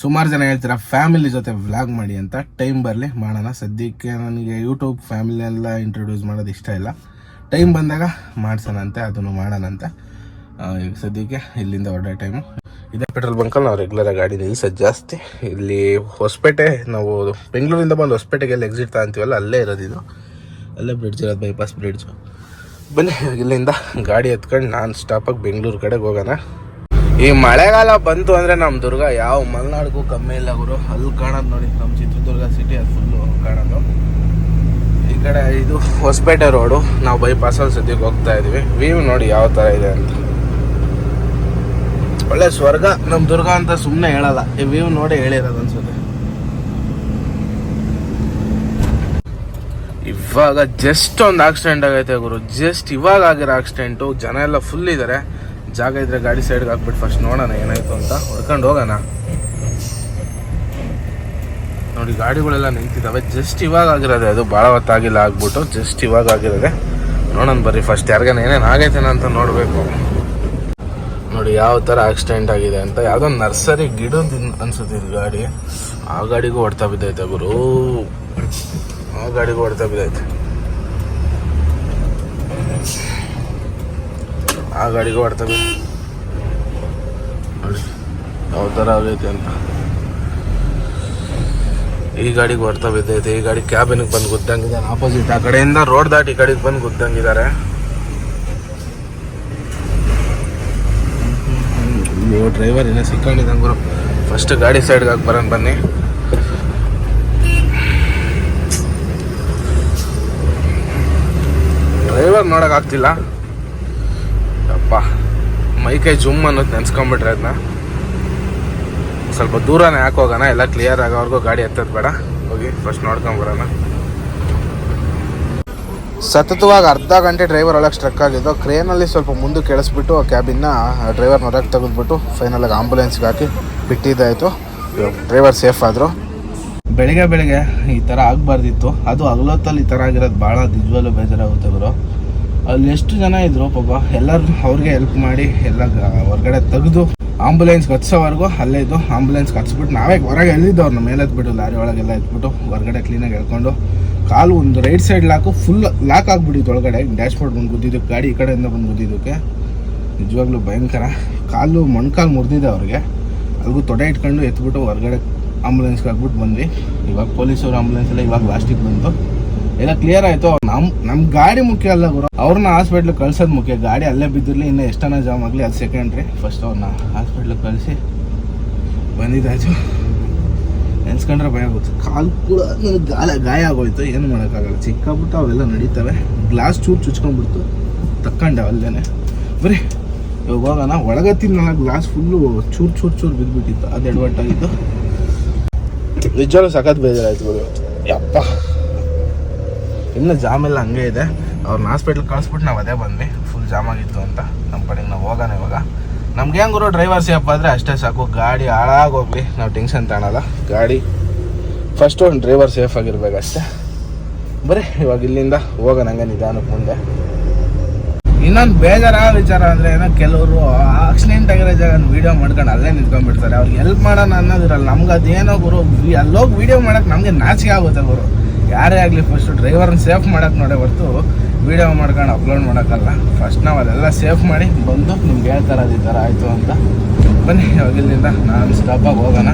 ಸುಮಾರು ಜನ ಹೇಳ್ತೀರಾ ಫ್ಯಾಮಿಲಿ ಜೊತೆ ವ್ಲಾಗ್ ಮಾಡಿ ಅಂತ ಟೈಮ್ ಬರಲಿ ಮಾಡೋಣ. ಸದ್ಯಕ್ಕೆ ನನಗೆ ಯೂಟ್ಯೂಬ್ ಫ್ಯಾಮಿಲಿ ಎಲ್ಲ ಇಂಟ್ರೊಡ್ಯೂಸ್ ಮಾಡೋದು ಇಷ್ಟ ಇಲ್ಲ. ಟೈಮ್ ಬಂದಾಗ ಮಾಡ್ಸೋಣಂತೆ, ಅದನ್ನು ಮಾಡೋಣಂತೆ. ಈಗ ಸದ್ಯಕ್ಕೆ ಇಲ್ಲಿಂದ ಹೊರಡೋ ಟೈಮು ಇದೇ ಪೆಟ್ರೋಲ್ ಬಂಕಲ್ಲಿ ನಾವು ರೆಗ್ಯುಲರ್ ಗಾಡಿ ನಿಲ್ಸೋದು ಜಾಸ್ತಿ. ಇಲ್ಲಿ ಹೊಸಪೇಟೆ, ನಾವು ಬೆಂಗಳೂರಿಂದ ಬಂದು ಹೊಸಪೇಟೆಗೆ ಎಲ್ಲ ಎಕ್ಸಿಟ್ ತಗೊಂತೀವಲ್ಲ, ಅಲ್ಲೇ ಇರೋದು ಇದು. ಅಲ್ಲೇ ಬ್ರಿಡ್ಜ್ ಇರೋದು ಬೈಪಾಸ್ ಬ್ರಿಡ್ಜು ಬನ್ನಿ, ಇಲ್ಲಿಂದ ಗಾಡಿ ಎತ್ಕೊಂಡು ನಾನ್ ಸ್ಟಾಪಾಗಿ ಬೆಂಗಳೂರು ಕಡೆಗೆ ಹೋಗೋಣ. ಈ ಮಳೆಗಾಲ ಬಂತು ಅಂದರೆ ನಮ್ಮ ದುರ್ಗ ಯಾವ ಮಲೆನಾಡಿಗೂ ಕಮ್ಮಿ ಇಲ್ಲ ಗುರು. ಅಲ್ಲಿ ಕಾಣೋದು ನೋಡಿ ನಮ್ಮ ಚಿತ್ರದುರ್ಗ ಸಿಟಿ ಅದು ಫುಲ್ಲು ಕಾಣೋದು. ಈ ಕಡೆ ಇದು ಹೊಸಪೇಟೆ ರೋಡು ನಾವು ಬೈಪಾಸಲ್ಲಿ ಸದ್ಯಕ್ಕೆ ಹೋಗ್ತಾ ಇದೀವಿ. ವ್ಯೂ ನೋಡಿ ಯಾವ ಥರ ಇದೆ ಅಂತ. ಒಳ್ಳೆ ಸ್ವರ್ಗ. ನಮ್ಮ ದುರ್ಗ ಅಂತ ಸುಮ್ಮನೆ ಹೇಳಲ್ಲ. ಈ ವ್ಯೂ ನೋಡಿ ಹೇಳಿರೋದು ಅನ್ಸುತ್ತೆ. ಇವಾಗ ಜಸ್ಟ್ ಒಂದು ಆಕ್ಸಿಡೆಂಟ್ ಆಗೈತೆ ಗುರು. ಜಸ್ಟ್ ಇವಾಗ ಆಗಿರೋ ಆಕ್ಸಿಡೆಂಟು ಜನ ಎಲ್ಲ ಫುಲ್ ಇದ್ದಾರೆ ಜಾಗ ಇದ್ರೆ ಗಾಡಿ ಸೈಡ್ಗೆ ಹಾಕ್ಬಿಟ್ಟು ಫಸ್ಟ್ ನೋಡೋಣ ಏನಾಯ್ತು ಅಂತ. ಹೊಡ್ಕೊಂಡು ಹೋಗೋಣ. ನೋಡಿ, ಗಾಡಿಗಳೆಲ್ಲ ನಿಂತಿದ್ದಾವೆ ಜಸ್ಟ್ ಇವಾಗ ಆಗಿರೋದೆ ಅದು. ಭಾಳ ಹೊತ್ತಾಗಿಲ್ಲ ಆಗ್ಬಿಟ್ಟು ಜಸ್ಟ್ ಇವಾಗ ಆಗಿರೋದೆ. ನೋಡೋಣ ಬರ್ರಿ ಫಸ್ಟ್ ಯಾರಿಗಾನ ಏನೇನು ಆಗೈತೇನ ಅಂತ ನೋಡಬೇಕು. ನೋಡಿ, ಯಾವ ಥರ ಆಕ್ಸಿಡೆಂಟ್ ಆಗಿದೆ ಅಂತ. ಯಾವುದೋ ನರ್ಸರಿ ಗಿಡದ ಅನ್ಸುತ್ತೆ ಇದು ಗಾಡಿ. ಆ ಗಾಡಿಗೂ ಹೊಡ್ತಾ ಬಿದ್ದೈತೆ ಗುರು. ಆ ಗಾಡಿಗೂ ಹೊಡ್ತಾ ಬಿದ್ದೈತೆ. ಆ ಗಾಡಿಗೆ ಹೊಡ್ತವೆ. ನೋಡಿ ಯಾವ ಥರ ಆಗೈತೆ ಅಂತ. ಈ ಗಾಡಿಗೆ ಹೊಡ್ತಾ ಬಿದ್ದೈತೆ ಈ ಗಾಡಿ ಕ್ಯಾಬಿನಿಗೆ ಬಂದು ಗುದ್ದಂಗಿದ್ದಾನೆ ಆಪೋಸಿಟ್ ಆ ಕಡೆಯಿಂದ ರೋಡ್ ದಾಟಿ ಈ ಕಡೆಗೆ ಬಂದು ಗುದ್ದಂಗಿದ್ದಾರೆ. ನೀವು ಡ್ರೈವರ್ ಇನ್ನೂ ಸಿಕ್ಕೊಂಡಿದ್ದಂಗೆ ಗುರು. ಫಸ್ಟ್ ಗಾಡಿ ಸೈಡ್ಗೆ ಹಾಕಿ ಬರೋಣ ಬನ್ನಿ. ಡ್ರೈವರ್ ನೋಡೋಕ್ಕಾಗ್ತಿಲ್ಲ ಆಗ್ತಿಲ್ಲ. ಅಪ್ಪ ಮೈಕೈ ಜುಮ್ ಅನ್ನೋದು ನೆನ್ಸ್ಕೊಂಬಿಟ್ರೆ ಅದನ್ನ ಸ್ವಲ್ಪ ದೂರನೇ ಹೋಗೋಣ ಎಲ್ಲ ಕ್ಲಿಯರ್ ಆಗೋವರೆಗೂ ಗಾಡಿ ಎತ್ತದ್ ಬೇಡ. ಹೋಗಿ ಫಸ್ಟ್ ನೋಡ್ಕೊಂಬರೋಣ ಸತತವಾಗಿ ಅರ್ಧ ಗಂಟೆ ಡ್ರೈವರ್ ಒಳಗೆ ಸ್ಟ್ರಕ್ ಆಗಿದ್ದು ಕ್ರೇನಲ್ಲಿ ಸ್ವಲ್ಪ ಮುಂದೆ ಕೆಳಿಸ್ಬಿಟ್ಟು ಆ ಕ್ಯಾಬಿನ್ನ ಡ್ರೈವರ್ ಹೊರಗೆ ತೆಗೆದ್ಬಿಟ್ಟು ಫೈನಲಾಗಿ ಆಂಬುಲೆನ್ಸ್ಗೆ ಹಾಕಿ ಬಿಟ್ಟಿದ್ದಾಯಿತು ಡ್ರೈವರ್ ಸೇಫ್ ಆದರು. ಬೆಳಿಗ್ಗೆ ಬೆಳಿಗ್ಗೆ ಈ ಥರ ಆಗಬಾರ್ದಿತ್ತು. ಅದು ಹಗಲೊತ್ತಲ್ಲಿ ಈ ಥರ ಆಗಿರೋದು ಭಾಳ ನಿಜವಲ್ಲೂ ಬೇಜಾರಾಗುತ್ತೆ ಗುರು. ಅಲ್ಲಿ ಎಷ್ಟು ಜನ ಇದ್ರು ಪಾಪ ಎಲ್ಲರೂ ಅವ್ರಿಗೆ ಹೆಲ್ಪ್ ಮಾಡಿ ಎಲ್ಲ ಹೊರಗಡೆ ತೆಗೆದು ಆಂಬುಲೆನ್ಸ್ ಕಟ್ಸೋವರೆಗೂ ಅಲ್ಲೇ ಇದ್ದು ಆಂಬುಲೆನ್ಸ್ ಕಟ್ಸ್ಬಿಟ್ಟು ನಾವೇ ಹೊರಗೆ ಎಲ್ಲಿದ್ದು ಅವ್ರನ್ನ ಮೇಲೆ ಎತ್ಬಿಟ್ಟು ಲಾರಿ ಒಳಗೆಲ್ಲ ಎತ್ಬಿಟ್ಟು ಹೊರಗಡೆ ಕ್ಲೀನಾಗಿ ಎಳ್ಕೊಂಡು ಕಾಲು ಒಂದು right side lock full lock ಆಗಿಬಿಟ್ಟಿತ್ತು ಒಳಗಡೆ. ಡ್ಯಾಶ್ ಬೋರ್ಡ್ ಬಂದು ಗುದ್ದಿದ್ದಕ್ಕೆ, ಗಾಡಿ ಈ ಕಡೆಯಿಂದ ಬಂದು ಗುದ್ದಿದ್ದಕ್ಕೆ. ನಿಜವಾಗ್ಲೂ ಭಯಂಕರ. ಕಾಲು ಮೊಣ್ಕಾಲು ಮುರಿದಿದೆ ಅವ್ರಿಗೆ. ಅಲ್ಲಿಗೂ ತೊಡೆ ಇಟ್ಕೊಂಡು ಎತ್ಬಿಟ್ಟು ಹೊರಗಡೆ ಆಂಬುಲೆನ್ಸ್ಗೆ ಹಾಕ್ಬಿಟ್ಟು ಬಂದ್ವಿ. ಇವಾಗ ಪೊಲೀಸವ್ರು ಆಂಬುಲೆನ್ಸ್ ಎಲ್ಲ ಇವಾಗ ಲಾಸ್ಟಿಗೆ ಬಂತು ಎಲ್ಲ ಕ್ಲಿಯರ್ ಆಯ್ತು. ನಮ್ಮ ನಮ್ಮ ಗಾಡಿ ಮುಖ್ಯ ಅಲ್ಲ ಗುರು. ಅವ್ರನ್ನ ಹಾಸ್ಪಿಟ್ಲ್ ಕಳ್ಸೋದು ಮುಖ್ಯ. ಗಾಡಿ ಅಲ್ಲೇ ಬಿದ್ದಿರ್ಲಿ, ಇನ್ನು ಎಷ್ಟನ ಜಾಮ್ ಆಗಲಿ, ಅದು ಸೆಕೆಂಡ್ರಿ ಫಸ್ಟ್ ಅವ್ರನ್ನ ಹಾಸ್ಪಿಟ್ಲಿಗೆ ಕಳಿಸಿ ಬಂದಿದ್ದಾಯ್ತು. ನೆನ್ಸ್ಕೊಂಡ್ರೆ ಭಯ ಆಗುತ್ತೆ. ಕಾಲು ಕೂಡ ನನಗೆ ಗಾಯ ಗಾಯ ಆಗೋಯ್ತು. ಏನು ಮಾಡೋಕ್ಕಾಗಲ್ಲ. ಚಿಕ್ಕಬಿಟ್ಟು ಅವೆಲ್ಲ ನಡೀತವೆ. ಗ್ಲಾಸ್ ಚೂರು ಚುಚ್ಕೊಂಡ್ಬಿಡ್ತು. ತಕ್ಕಂಡೆ ಅಲ್ಲೇನೆ. ಬರೀ ಇವಾಗ ಹೋಗೋಣ ಒಳಗತ್ತಿನ ಗ್ಲಾಸ್ ಫುಲ್ಲು ಚೂರು ಚೂರು ಚೂರು ಬಿದ್ದುಬಿಟ್ಟಿತ್ತು ಅದು ಎಡವಟ್ಟಾಗಿತ್ತು ನಿಜವಾಗ್ಲೂ ಸಖತ್ ಬೇಜಾರಾಯ್ತು ಗುರು. ಯಪ್ಪ. ಇನ್ನು ಜಾಮ್ ಎಲ್ಲ ಹಂಗೆ ಇದೆ. ಅವ್ರನ್ನ ಹಾಸ್ಪಿಟ್ಲ್ ಕಳಿಸ್ಬಿಟ್ಟು ನಾವು ಅದೇ ಬಂದ್ವಿ. ಫುಲ್ ಜಾಮ್ ಆಗಿತ್ತು ಅಂತ. ನಮ್ಮ ಕಡೆಗೆ ನಾವು ಹೋಗೋಣ ಇವಾಗ. ನಮ್ಗೆ ಹೆಂಗ್ ಗುರು ಡ್ರೈವರ್ ಸೇಫ್ ಆದರೆ ಅಷ್ಟೇ ಸಾಕು. ಗಾಡಿ ಹಾಳಾಗೋಗ್ಲಿ ನಾವು ಟೆನ್ಷನ್ ತಗೊಳಲ್ಲ. ಗಾಡಿ ಫಸ್ಟು ಒಂದು ಡ್ರೈವರ್ ಸೇಫ್ ಆಗಿರ್ಬೇಕಷ್ಟೆ ಬರೀ, ಇವಾಗ ಇಲ್ಲಿಂದ ಹೋಗೋಣ ಹಂಗೆ ನಿಧಾನಕ್ಕೆ ಮುಂದೆ. ಇನ್ನೊಂದು ಬೇಜಾರ ವಿಚಾರ ಅಂದರೆ ಏನೋ ಕೆಲವರು ಆಕ್ಸಿಡೆಂಟ್ ಆಗಿರೋ ಜಾಗ ವೀಡಿಯೋ ಮಾಡ್ಕೊಂಡು ಅಲ್ಲೇ ನಿಂತ್ಕೊಂಡ್ಬಿಡ್ತಾರೆ. ಅವ್ರಿಗೆ ಹೆಲ್ಪ್ ಮಾಡೋಣ ಅನ್ನೋದಿರಲ್ಲ. ನಮ್ಗೆ ಅದೇನೋ ಗುರು, ಅಲ್ಲೋಗಿ ವೀಡಿಯೋ ಮಾಡೋಕ್ಕೆ ನಮಗೆ ನಾಚಿಕೆ ಆಗುತ್ತೆ ಗುರು. ಯಾರೇ ಆಗಲಿ ಫಸ್ಟು ಡ್ರೈವರ್ನ ಸೇಫ್ ಮಾಡೋಕೆ ನೋಡೇ ಹೊರ್ತು ವೀಡಿಯೋ ಮಾಡ್ಕೊಂಡು ಅಪ್ಲೋಡ್ ಮಾಡೋಕ್ಕಲ್ಲ. ಫಸ್ಟ್ ನಾವು ಅದೆಲ್ಲ ಸೇಫ್ ಮಾಡಿ ಬಂದು ನಿಮ್ಗೆ ಹೇಳ್ತಾರೆ ಈ ಥರ ಆಯಿತು ಅಂತ ಬನ್ನಿ ಹೋಗಿಲ್ಲಿಂದ ನಾನು ಸ್ಟಾಪಾಗಿ ಹೋಗೋಣ.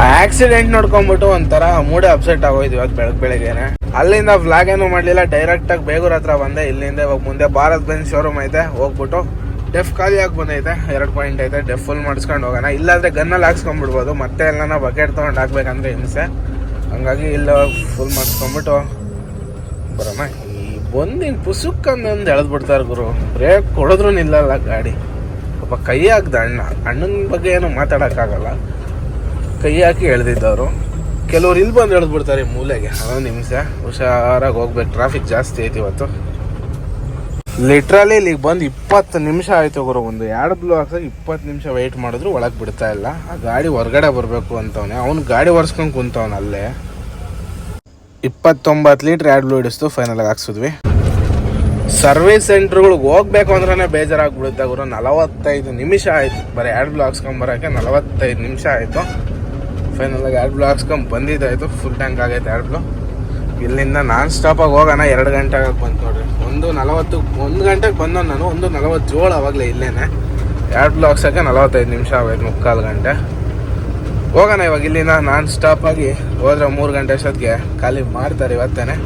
ಆ ಆಕ್ಸಿಡೆಂಟ್ ನೋಡ್ಕೊಂಬಿಟ್ಟು ಒಂಥರ ಮೂಡೆ ಅಪ್ಸೆಟ್ ಆಗೋಯ್ತು ಇವತ್ತು ಬೆಳಗ್ಗೆ ಬೆಳಗ್ಗೆನೆ. ಅಲ್ಲಿಂದ ವ್ಲಾಗ್ ಏನು ಮಾಡಲಿಲ್ಲ ಡೈರೆಕ್ಟಾಗಿ ಬೇಗೂರ್ ಹತ್ರ ಬಂದೆ. ಇಲ್ಲಿಂದ ಇವಾಗ ಮುಂದೆ ಭಾರತ್ ಬೆಂಚ್ ಶೋರೂಮ್ ಐತೆ, ಹೋಗ್ಬಿಟ್ಟು ಡೆಫ್ ಖಾಲಿ ಆಗಿ ಬಂದೈತೆ, ಎರಡು ಪಾಯಿಂಟ್ ಐತೆ ಡೆಫ್ ಫುಲ್ ಮಾಡಿಸ್ಕೊಂಡು ಹೋಗೋಣ. ಇಲ್ಲಾಂದರೆ ಗನ್ನಲ್ಲಿ ಹಾಕ್ಸ್ಕೊಂಡ್ಬಿಡ್ಬೋದು, ಮತ್ತೆ ಎಲ್ಲನ ಬಕೆಟ್ ತೊಗೊಂಡು ಹಾಕ್ಬೇಕಂದ್ರೆ ಹಿಂಸೆ. ಹಂಗಾಗಿ ಇಲ್ಲ ಫುಲ್ ಮಾಡಿಸ್ಕೊಂಬಿಟ್ಟು ಬರೋಣ. ಈ ಬಂದಿನ ಪುಸುಕ್ ಅಂದೊಂದು ಎಳೆದು ಬಿಡ್ತಾರೆ ಗುರು ಬ್ರೇಕ್ ಕೊಡಿದ್ರು ನಿಲ್ಲಲ್ಲ ಗಾಡಿ. ಪಾಪ ಕೈ ಹಾಕ್ದ ಅಣ್ಣ. ಅಣ್ಣನ ಬಗ್ಗೆ ಏನು ಮಾತಾಡೋಕ್ಕಾಗಲ್ಲ. ಕೈ ಹಾಕಿ ಎಳೆದಿದ್ದವರು. ಕೆಲವ್ರು ಇಲ್ಲಿ ಬಂದು ಎಳೆದ್ಬಿಡ್ತಾರೆ ಈ ಮೂಲೆಗೆ. ಅದೊಂದು ನಿಮಿಷ ಹುಷಾರಾಗಿ ಹೋಗ್ಬೇಕು. ಟ್ರಾಫಿಕ್ ಜಾಸ್ತಿ ಐತಿ ಇವತ್ತು. ಲಿಟ್ರಲಿ ಇಲ್ಲಿಗೆ ಬಂದು ಇಪ್ಪತ್ತು ನಿಮಿಷ ಆಯಿತು ಗುರು. ಒಂದು ಎರಡು ಬ್ಲೂ ಹಾಕ್ಸಾಗ ಇಪ್ಪತ್ತು ನಿಮಿಷ ವೆಯ್ಟ್ ಮಾಡಿದ್ರು, ಒಳಗೆ ಬಿಡ್ತಾ ಇಲ್ಲ. ಆ ಗಾಡಿ ಹೊರಗಡೆ ಬರಬೇಕು ಅಂತವನೆ. ಅವ್ನು ಗಾಡಿ ಒರೆಸ್ಕೊಂಡು ಕುಂತವನ ಅಲ್ಲೇ. ಇಪ್ಪತ್ತೊಂಬತ್ತು ಲೀಟ್ರ್ ಎರಡು ಬ್ಲೂ ಹಿಡಿಸ್ತು ಫೈನಲಾಗಿ ಹಾಕ್ಸಿದ್ವಿ. ಸರ್ವಿಸ್ ಸೆಂಟ್ರ್ಗಳಿಗೆ ಹೋಗ್ಬೇಕು ಅಂದ್ರೆ ಬೇಜಾರಾಗ್ಬಿಡುತ್ತೆ ಗುರು. ನಲವತ್ತೈದು ನಿಮಿಷ ಆಯಿತು. ಬರೀ ಎರಡು ಬ್ಲೂ ಹಾಕ್ಸ್ಕೊಂಬರೋಕ್ಕೆ ನಲವತ್ತೈದು ನಿಮಿಷ ಆಯಿತು. ಫೈನಲಾಗಿ ಎರಡು ಬ್ಲೂ ಹಾಕ್ಸ್ಕೊಂಡ್ ಬಂದಿದ್ದಾಯಿತು. ಫುಲ್ ಟ್ಯಾಂಕ್ ಆಗೈತೆ ಎರಡು ಬ್ಲೂ ಇಲ್ಲಿಂದ ನಾನ್ ಸ್ಟಾಪಾಗಿ ಹೋಗೋಣ ಎರಡು ಗಂಟೆ ಆಗಕ್ಕೆ ಬಂತು ನೋಡ್ರಿ. ಒಂದು ನಲವತ್ತು, ಒಂದು ಗಂಟೆಗೆ ಬಂದ ನಾನು, ಒಂದು ನಲವತ್ತೇಳು ಅವಾಗಲೇ ಇಲ್ಲೇನೆ. ಎರಡು ಬ್ಲಾಕ್ಸ್ ಹಾಕ್ಸೋಕ್ಕೆ ನಲವತ್ತೈದು ನಿಮಿಷ ಆಗೋಯ್ತು, ಮುಕ್ಕಾಲು ಗಂಟೆ. ಹೋಗೋಣ ಇವಾಗ, ಇಲ್ಲಿಂದ ನಾನ್ ಸ್ಟಾಪಾಗಿ ಹೋದ್ರೆ ಮೂರು ಗಂಟೆ ಅಷ್ಟೊತ್ತಿಗೆ ಖಾಲಿ ಮಾಡ್ತಾರೆ ಇವತ್ತೇನೆ.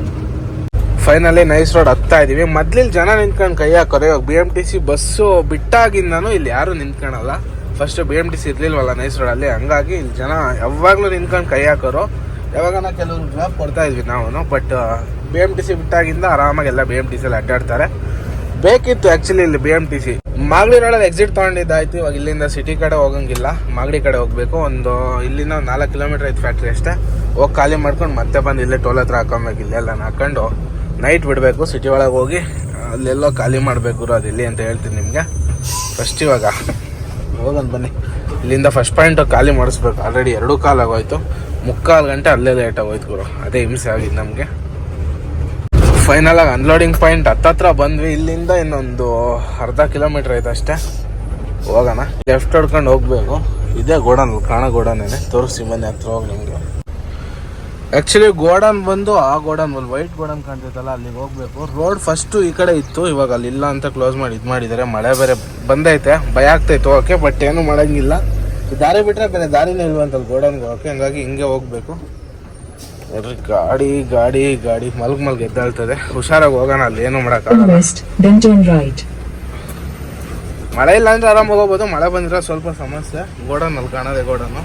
ಫೈನಲಿ ನೈಸ್ ರೋಡ್ ಹತ್ತಾ ಇದೀವಿ. ಮೊದ್ಲಿಲ್ ಜನ ನಿಂತ್ಕೊಂಡು ಕೈ ಹಾಕೋರು ಇವಾಗ B M T C bus ಬಿಟ್ಟಾಗಿಂದನೂ ಇಲ್ಲಿ ಯಾರು ನಿಂತ್ಕೊಳಲ್ಲ. First B M T C ಇರಲಿಲ್ವಲ್ಲ nice ರೋಡಲ್ಲಿ ಹಂಗಾಗಿ ಇಲ್ಲಿ ಜನ ಯಾವಾಗಲೂ ನಿಂತ್ಕೊಂಡು ಕೈ ಹಾಕೋರು. ಯಾವಾಗನ ಕೆಲವ್ರು ಜಾಬ್ ಕೊಡ್ತಾ ಇದ್ವಿ ನಾವು but B M T C ಬಿಟ್ಟಾಗಿಂದ ಆರಾಮಾಗಿ ಎಲ್ಲ ಬಿ ಎಂ ಟಿ ಸಿಲಿ ಅಡ್ಡಾಡ್ತಾರೆ. ಬೇಕಿತ್ತು ಆ್ಯಕ್ಚುಲಿ ಇಲ್ಲಿ B M T C Magadi ರೋಡಲ್ಲಿ ಎಕ್ಸಿಟ್ ತೊಗೊಂಡಿದ್ದಾಯ್ತು, ಇವಾಗ ಇಲ್ಲಿಂದ ಸಿಟಿ ಕಡೆ ಹೋಗಂಗಿಲ್ಲ. ಮಾಗಡಿ ಕಡೆ ಹೋಗಬೇಕು, ಒಂದು, ಇಲ್ಲಿಂದ ಒಂದು ನಾಲ್ಕು ಕಿಲೋಮೀಟರ್ ಐತೆ ಫ್ಯಾಕ್ಟ್ರಿ ಅಷ್ಟೇ. ಹೋಗಿ ಖಾಲಿ ಮಾಡ್ಕೊಂಡು ಮತ್ತೆ ಬಂದು ಇಲ್ಲೇ ಟೋಲ್ ಹತ್ರ ಹಾಕೊಬೇಕು ಇಲ್ಲೆಲ್ಲ ಹಾಕೊಂಡು ನೈಟ್ ಬಿಡಬೇಕು ಸಿಟಿ ಒಳಗೆ ಹೋಗಿ, ಅಲ್ಲೆಲ್ಲೋ ಖಾಲಿ ಮಾಡಬೇಕು ಅದು ಇಲ್ಲಿ ಅಂತ ಹೇಳ್ತೀನಿ ನಿಮಗೆ. ಫಸ್ಟ್ ಇವಾಗ. ಹೋಗೋಣ ಬನ್ನಿ. ಇಲ್ಲಿಂದ ಫಸ್ಟ್ ಪಾಯಿಂಟ್ ಖಾಲಿ ಮಾಡಿಸ್ಬೇಕು. ಆಲ್ರೆಡಿ ಎರಡು ಕಾಲ್ ಆಗೋಯ್ತು. ಮುಕ್ಕಾಲು ಗಂಟೆ ಅಲ್ಲೇ ಲೇಟ್ ಆಗೋಯ್ತು ಗುರು. ಅದೇ ಹಿಂಸೆ ಆಗಿದ್ದು ನಮಗೆ. ಫೈನಲ್ ಆಗಿ ಅನ್ಲೋಡಿಂಗ್ ಪಾಯಿಂಟ್ ಹತ್ತತ್ರ ಬಂದ್ವಿ. ಇಲ್ಲಿಂದ ಇನ್ನೊಂದು ಅರ್ಧ ಕಿಲೋಮೀಟರ್ ಐತೆ ಅಷ್ಟೇ. ಹೋಗೋಣ. ಲೆಫ್ಟ್ ಹೊಡ್ಕೊಂಡು ಹೋಗ್ಬೇಕು. ಇದೇ ಗೋಡನ್ ಕಾಣ ಗೋಡನೇನೆ ತೋರಿಸಿ ಬನ್ನಿ ಹತ್ರ ಹೋಗಿ ನಿಮಗೆ. ಆ್ಯಕ್ಚುಲಿ ಗೋಡನ್ ಬಂದು ಆ ಗೋಡನ್ ಒಂದು ವೈಟ್ ಗೋಡನ್ ಕಾಣ್ತೈತಲ್ಲ ಅಲ್ಲಿಗೆ ಹೋಗ್ಬೇಕು. ರೋಡ್ ಫಸ್ಟು ಈ ಕಡೆ ಇತ್ತು ಇವಾಗ ಅಲ್ಲಿ ಇಲ್ಲ ಅಂತ ಕ್ಲೋಸ್ ಮಾಡಿ ಇದು ಮಾಡಿದ್ದಾರೆ ಮಳೆ ಬೇರೆ ಬಂದೈತೆ ಭಯ ಆಗ್ತೈತೆ ಓಕೆ ಬಟ್ ಏನು ಮಾಡೋಂಗಿಲ್ಲ. ದಾರಿ ಬಿಟ್ಟರೆ ಬೇರೆ ದಾರಿನೇ ಇಲ್ವಂತಲ್ಲ ಗೋಡನ್ಗೆ ಓಕೆ ಹಂಗಾಗಿ ಹಿಂಗೆ ಹೋಗ್ಬೇಕು. ನೋಡ್ರಿ ಗಾಡಿ ಗಾಡಿ ಗಾಡಿ ಮಲ್ಗ್ ಮಲ್ಗ್ ಎದ್ದಾಳ್ತದೆ. ಹುಷಾರಾಗಿ ಹೋಗೋಣ ಅಲ್ಲಿ ಏನು ಮಾಡೋಕ್ಕಾಗಲ್ಲ ಮಳೆ ಇಲ್ಲ ಅಂದ್ರೆ ಆರಾಮಾಗಿ ಹೋಗ್ಬೋದು. ಮಳೆ ಬಂದಿರೋ ಸ್ವಲ್ಪ ಸಮಸ್ಯೆ. ಗೋಡನ್ ಅಲ್ಲಿ ಕಾಣೋದೆ ಗೋಡನ್ನು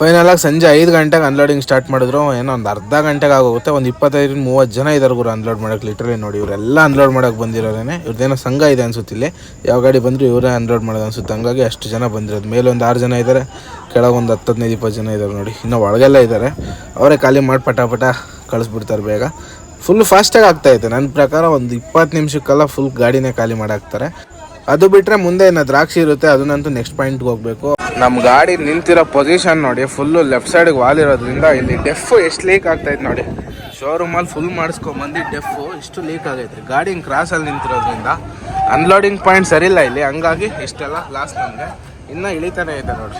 ಫೈನಲ್ ಆಗಿ ಸಂಜೆ ಐದು ಗಂಟೆಗೆ ಅನ್ಲೋಡಿಂಗ್ ಸ್ಟಾರ್ಟ್ ಮಾಡಿದ್ರು. ಏನೋ ಒಂದು ಅರ್ಧ ಗಂಟೆಗೆ ಆಗೋಗುತ್ತೆ. ಒಂದು ಇಪ್ಪತ್ತೈದು, ಮೂವತ್ತು ಜನ ಇದ್ದಾರೆ ಗುರು ಅನ್ಲೋಡ್ ಮಾಡಕ್ಕೆ ಲಿಟ್ರಲಿ ನೋಡಿ, ಇವರೆಲ್ಲ ಅನ್ಲೋಡ್ ಮಾಡಕ್ಕೆ ಬಂದಿರೋರೇನೆ. ಇವ್ರದ್ದೇನೋ ಸಂಘ ಇದೆ ಅನ್ಸುತ್ತಿಲ್ಲ ಯಾವ ಗಾಡಿ ಬಂದರೂ ಇವರೇ ಅನ್ಲೋಡ್ ಮಾಡೋದು ಅನ್ಸುತ್ತೆ. ಹಂಗಾಗಿ ಅಷ್ಟು ಜನ ಬಂದಿರೋದು. ಮೇಲೆ ಒಂದು ಆರು ಜನ ಇದ್ದಾರೆ ಕೆಳಗೆ ಒಂದು ಹತ್ತು, ಹದಿನೈದು, ಇಪ್ಪತ್ತು ಜನ ಇದ್ದಾರೆ ನೋಡಿ. ಇನ್ನೂ ಒಳಗೆಲ್ಲ ಇದ್ದಾರೆ ಅವರೇ ಖಾಲಿ ಮಾಡಿ ಪಟ ಪಟ ಕಳಿಸ್ಬಿಡ್ತಾರೆ ಬೇಗ. ಫುಲ್ ಫಾಸ್ಟಾಗಿ ಆಗ್ತಾಯಿದೆ ನನ್ನ ಪ್ರಕಾರ ಒಂದು ಇಪ್ಪತ್ತು ನಿಮಿಷಕ್ಕೆಲ್ಲ ಫುಲ್ ಗಾಡಿನೇ ಖಾಲಿ ಮಾಡಾಕ್ತಾರೆ ಅದು ಬಿಟ್ರೆ ಮುಂದೆ ಏನ ದ್ರಾಕ್ಷಿ ಇರುತ್ತೆ, ಅದನ್ನಂತೂ ನೆಕ್ಸ್ಟ್ ಪಾಯಿಂಟ್ಗೆ ಹೋಗ್ಬೇಕು. ನಮ್ಮ ಗಾಡಿ ನಿಂತಿರೋ ಪೊಸಿಷನ್ ನೋಡಿ ಫುಲ್ಲು ಲೆಫ್ಟ್ ಸೈಡ್ ವಾಲ್ ಇರೋದ್ರಿಂದ ಇಲ್ಲಿ ಡೆಫ್ ಎಷ್ಟು ಲೀಕ್ ಆಗ್ತೈತೆ ನೋಡಿ. ಶೋರೂಮಲ್ಲಿ ಫುಲ್ ಮಾಡಿಸ್ಕೊಂಬಂದು ಡೆಫು ಇಷ್ಟು ಲೀಕ್ ಆಗೈತೆ ಗಾಡಿ ಕ್ರಾಸ್ ಕ್ರಾಸಲ್ಲಿ ನಿಂತಿರೋದ್ರಿಂದ ಅನ್ಲೋಡಿಂಗ್ ಪಾಯಿಂಟ್ ಸರಿಯಿಲ್ಲ ಇಲ್ಲಿ ಹಂಗಾಗಿ ಇಷ್ಟೆಲ್ಲ ಲಾಸ್ ನಮಗೆ. ಇನ್ನ ಇಳಿತಾನೆ ಇದೆ ನೋಡಿ.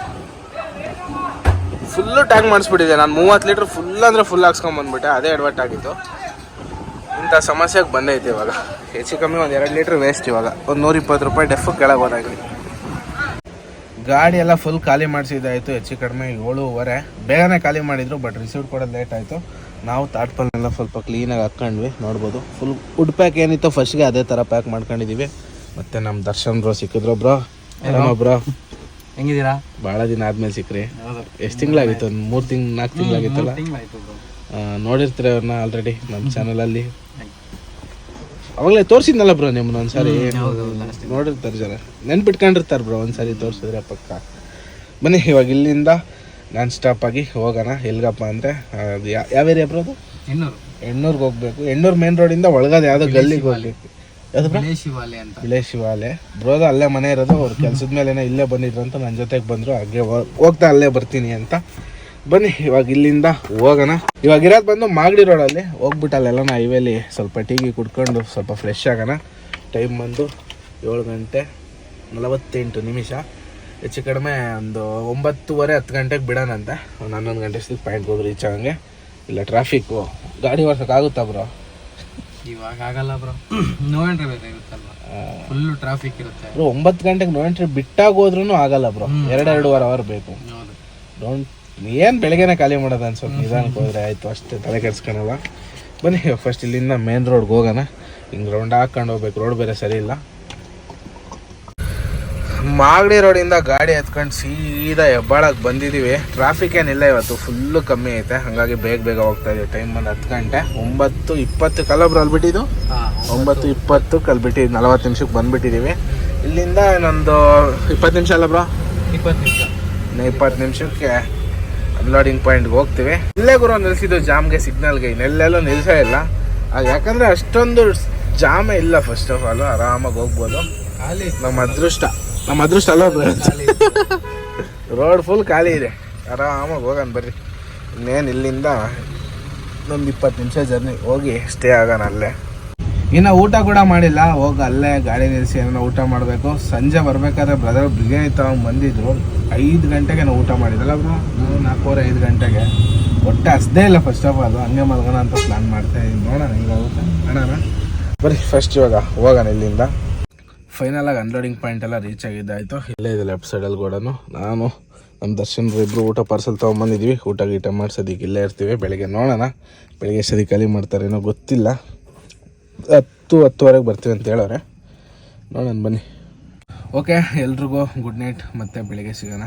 ಫುಲ್ಲು ಟ್ಯಾಂಕ್ ಮಾಡಿಸ್ಬಿಟ್ಟಿದೆ ನಾನು ಮೂವತ್ತು ಲೀಟ್ರ್ ಫುಲ್ ಅಂದರೆ ಫುಲ್ ಹಾಕ್ಸ್ಕೊಂಬಂದ್ಬಿಟ್ಟೆ. ಅದೇ ಅಡ್ವರ್ಟ್ ಆಗಿತ್ತು ಇಂಥ ಸಮಸ್ಯೆಗೆ ಬಂದೈತೆ ಇವಾಗ. ಹೆಚ್ಚು ಕಮ್ಮಿ ಒಂದು ಎರಡು ಲೀಟ್ರ್ ವೇಸ್ಟ್ ಇವಾಗ. ಒಂದು ನೂರ ಇಪ್ಪತ್ತು ರೂಪಾಯಿ ಡೆಫು ಕೆಳಗೆ ಹೋದಾಗಲಿ ಗಾಡಿ ಎಲ್ಲ ಫುಲ್ ಖಾಲಿ ಮಾಡಿಸಿದ್ದಾಯಿತು ಹೆಚ್ಚು ಕಡಿಮೆ ಏಳುವರೆ. ಬೇಗನೆ ಖಾಲಿ ಮಾಡಿದ್ರು ಬಟ್ ರಿಸೀವ್ ಕೊಡೋದು ಲೇಟ್ ಆಯಿತು. ನಾವು ತಾಟ್ಪಲ್ನೆಲ್ಲ ಸ್ವಲ್ಪ ಕ್ಲೀನಾಗಿ ಹಾಕ್ಕೊಂಡ್ವಿ ನೋಡ್ಬೋದು. ಫುಲ್ ಫುಡ್ ಪ್ಯಾಕ್ ಏನಿತ್ತು ಫಸ್ಟ್ಗೆ ಅದೇ ಥರ ಪ್ಯಾಕ್ ಮಾಡ್ಕೊಂಡಿದ್ದೀವಿ ಮತ್ತು ನಮ್ಮ ದರ್ಶನ್ ಬ್ರೋ ಸಿಕ್ಕಿದ್ರು ಬ್ರೋ ಬ್ರೋ ಹೆಂಗಿದ್ದೀರಾ? ಭಾಳ ದಿನ ಆದ್ಮೇಲೆ ಸಿಕ್ಕ್ರಿ ಎಷ್ಟು ತಿಂಗಳಾಗಿತ್ತು? ಒಂದು ಮೂರು ತಿಂಗ್ಳು ನಾಲ್ಕು ತಿಂಗಳಾಗಿತ್ತಲ್ಲ? ನೋಡಿರ್ತೀರ ಅವ್ರನ್ನ ಆಲ್ರೆಡಿ ನಮ್ಮ ಚಾನಲಲ್ಲಿ ಅವಾಗಲೇ ತೋರಿಸಿದ್ನಲ್ಲ ಬ್ರೋ ನಿಮ್ಮನ್ನ ಒಂದ್ಸಾರಿ? ನೋಡಿರ್ತಾರೆ ಜನ ನೆನ್ಪಿಟ್ಕೊಂಡಿರ್ತಾರೆ ಬ್ರೋ ಒಂದ್ಸಾರಿ ತೋರಿಸಿದ್ರೆ ಪಕ್ಕ. ಬನ್ನಿ ಇವಾಗ ಇಲ್ಲಿಂದ ನಾನ್ ಸ್ಟಾಪ್ ಆಗಿ ಹೋಗೋಣ. ಎಲ್ಗಪ್ಪ ಅಂದರೆ ಅದು ಯಾವ ಏರಿಯಾ ಬ್ರೋ ಅದು? ಎಣ್ಣೂರ್ಗೆ ಹೋಗ್ಬೇಕು. ಎಣ್ಣೂರು ಮೇನ್ ರೋಡಿಂದ ಒಳಗಾದ ಯಾವುದೋ ಗಲ್ಲಿಗೆ ಹೋಗ್ಬೇಕು. ಬಿಳೆ ಶಿವಾಲೆ ಬ್ರೋದ ಅಲ್ಲೇ ಮನೆ ಇರೋದು. ಅವ್ರು ಕೆಲ್ಸದ ಮೇಲೆ ಇಲ್ಲೇ ಬಂದಿದ್ರು ಅಂತ ನನ್ನ ಜೊತೆಗೆ ಬಂದರು. ಹಾಗೆ ಹೋಗ್ತಾ ಅಲ್ಲೇ ಬರ್ತೀನಿ ಅಂತ. ಬನ್ನಿ ಇವಾಗ ಇಲ್ಲಿಂದ ಹೋಗೋಣ. ಇವಾಗ ಇರೋದು ಬಂದು ಮಾಗಡಿ ರೋಡಲ್ಲಿ ಹೋಗ್ಬಿಟ್ಟು ಅಲ್ಲೆಲ್ಲ ಹೈವೇಲಿ ಸ್ವಲ್ಪ ಟೀಗಿ ಕುಡ್ಕೊಂಡು ಸ್ವಲ್ಪ ಫ್ರೆಶ್ ಆಗೋಣ. ಟೈಮ್ ಬಂದು ಏಳು ಗಂಟೆ ನಲವತ್ತೆಂಟು ನಿಮಿಷ. ಹೆಚ್ಚು ಕಡಿಮೆ ಒಂದು ಒಂಬತ್ತುವರೆ ಹತ್ತು ಗಂಟೆಗೆ ಬಿಡೋಣಂತೆ ಒಂದು ಹನ್ನೊಂದು ಗಂಟೆ ಸ್ಲಿಪ್ ಪಾಯಿಂಟ್ ಹೋಗಿ ರೀಚ್ ಆಗಂಗೆ. ಇಲ್ಲ ಟ್ರಾಫಿಕ್ಕು ಗಾಡಿ ಓಡ್ಸೋಕ್ಕಾಗುತ್ತಾ ಬ್ರೋ ಇವಾಗ ಆಗಲ್ಲ ಬ್ರೋ ನೋ ಎಂಟ್ರಿ ಬೇಕಾಗುತ್ತಲ್ವಾ ಫುಲ್ಲು ಟ್ರಾಫಿಕ್ ಇರುತ್ತೆ. ಬ್ರೋ ಒಂಬತ್ತು ಗಂಟೆಗೆ ನೋ ಎಂಟ್ರಿ ಬಿಟ್ಟಾಗ ಹೋದ್ರೂ ಆಗಲ್ಲ ಬ್ರೋ ಎರಡು ವಾರ ಅವರ್ ಬೇಕು. ಡೋಂಟ್ ಏನು ಬೆಳಗ್ಗೆನೆ ಖಾಲಿ ಮಾಡೋದು ಅನ್ಸುತ್ತೆ ನಿಧಾನಕ್ಕೆ ಹೋದ್ರೆ ಆಯಿತು ಅಷ್ಟೇ ತಲೆ ಕೆಡ್ಸ್ಕೊಳಲ್ಲ. ಬನ್ನಿ ಫಸ್ಟ್ ಇಲ್ಲಿಂದ ಮೇನ್ ರೋಡ್ಗೆ ಹೋಗೋಣ. ಹಿಂಗೆ ರೌಂಡ್ ಹಾಕ್ಕೊಂಡು ಹೋಗ್ಬೇಕು. ರೋಡ್ ಬೇರೆ ಸರಿ ಇಲ್ಲ. ಮಾಗಡಿ ರೋಡಿಂದ ಗಾಡಿ ಎತ್ಕೊಂಡು ಸೀದಾ ಹೆಬ್ಬಾಳಕ್ಕೆ ಬಂದಿದ್ದೀವಿ ಟ್ರಾಫಿಕ್ ಏನಿಲ್ಲ ಇವತ್ತು ಫುಲ್ಲು ಕಮ್ಮಿ ಐತೆ. ಹಾಗಾಗಿ ಬೇಗ ಬೇಗ ಹೋಗ್ತಾ ಇದೀವಿ. ಟೈಮ್ ಬಂದು ಹತ್ತು ಗಂಟೆ. ಒಂಬತ್ತು ಇಪ್ಪತ್ತು ಕಲಬ್ರು ಅಲ್ಲಿ ಬಿಟ್ಟಿದ್ದು ಒಂಬತ್ತು ಇಪ್ಪತ್ತು ಕಲ್ಬಿಟ್ಟು ನಲವತ್ತು ನಿಮಿಷಕ್ಕೆ ಬಂದ್ಬಿಟ್ಟಿದ್ದೀವಿ ಇಲ್ಲಿಂದ ನಂದು ಇಪ್ಪತ್ತು ನಿಮಿಷ ಅಲ್ಲ ಬ್ರೋ? ಇಪ್ಪತ್ತು ನಿಮಿಷ. ಇನ್ನು ಇಪ್ಪತ್ತು ನಿಮಿಷಕ್ಕೆ ಅನ್ಲೋಡಿಂಗ್ ಪಾಯಿಂಟ್ಗೆ ಹೋಗ್ತೀವಿ. ಇಲ್ಲೇ ಗುರು ನಿಲ್ಸಿದ್ದು ಜಾಮ್ಗೆ ಸಿಗ್ನಲ್ಗೆ ಇನ್ನೆಲ್ಲೆಲ್ಲೂ ನಿಲ್ಸೇ ಇಲ್ಲ. ಅದು ಯಾಕಂದರೆ ಅಷ್ಟೊಂದು ಜಾಮೇ ಇಲ್ಲ ಫಸ್ಟ್ ಆಫ್ ಆಲ್ ಆರಾಮಾಗಿ ಹೋಗ್ಬೋದು. ಖಾಲಿ. ನಮ್ಮ ಅದೃಷ್ಟ ನಮ್ಮ ಅದೃಷ್ಟ ಅಲ್ಲ ರೋಡ್ ಫುಲ್ ಖಾಲಿ ಇದೆ. ಆರಾಮಾಗಿ ಹೋಗೋಣ ಬರ್ರಿ. ಇನ್ನೇನು ಇಲ್ಲಿಂದ ಒಂದು ಇಪ್ಪತ್ತು ನಿಮಿಷ ಜರ್ನಿ ಹೋಗಿ ಸ್ಟೇ ಆಗೋಣ ಅಲ್ಲೇ. ಇನ್ನು ಊಟ ಕೂಡ ಮಾಡಿಲ್ಲ. ಹೋಗಿ ಅಲ್ಲೇ ಗಾಡಿ ನಿಲ್ಲಿಸಿ ಏನೋ ಊಟ ಮಾಡಬೇಕು. ಸಂಜೆ ಬರಬೇಕಾದ್ರೆ ಬ್ರದರ್ ಬಿರಿಯಾನಿ ತಗೊಂಡು ಬಂದಿದ್ರು. ಐದು ಗಂಟೆಗೆ ನಾವು ಊಟ ಮಾಡಿದ್ರಲ್ಲ ನಾವು ನಾಲ್ಕೂವರೆ, ಐದು ಗಂಟೆಗೆ. ಒಟ್ಟೆ ಹಸ್ದೇ ಇಲ್ಲ ಫಸ್ಟ್ ಆಫ್ ಆಲ್ ಹಂಗೆ ಮಲ್ಗೋಣ ಅಂತ ಪ್ಲಾನ್ ಮಾಡ್ತಾ ಇದ್ದೀನಿ. ನೋಡೋಣ ಹೆಂಗಾಗುತ್ತೆ ಅಣ್ಣ ಬರೀ ಫಸ್ಟ್ ಇವಾಗ ಹೋಗೋಣ ಇಲ್ಲಿಂದ. ಫೈನಲ್ ಆಗಿ ಅನ್ಲೋಡಿಂಗ್ ಪಾಯಿಂಟ್ ಎಲ್ಲ ರೀಚ್ ಆಗಿದ್ದಾಯಿತು ಇಲ್ಲೇ ಇದೆ ಲೆಫ್ಟ್ ಸೈಡಲ್ಲಿ ಕೂಡ ನಾನು ನಮ್ಮ ದರ್ಶನ್ ಇಬ್ಬರು ಊಟ ಪಾರ್ಸಲ್ ತೊಗೊಂಬಂದಿದ್ವಿ. ಊಟ ಗೀಟ ಮಾಡ್ಸೋದಕ್ಕೆ ಇಲ್ಲೇ ಇರ್ತೀವಿ. ಬೆಳಗ್ಗೆ ನೋಡೋಣ. ಬೆಳಗ್ಗೆ ಸರಿ ಖಾಲಿ ಮಾಡ್ತಾರೇನೋ ಗೊತ್ತಿಲ್ಲ. ಹತ್ತು ಹತ್ತುವರೆಗೆ ಬರ್ತೀವಿ ಅಂತ ಹೇಳೋರೆ ನೋಡೋಣ ಬನ್ನಿ. ಓಕೆ ಎಲ್ರಿಗೂ ಗುಡ್ ನೈಟ್ ಮತ್ತೆ ಬೆಳಿಗ್ಗೆ ಸಿಗೋಣ.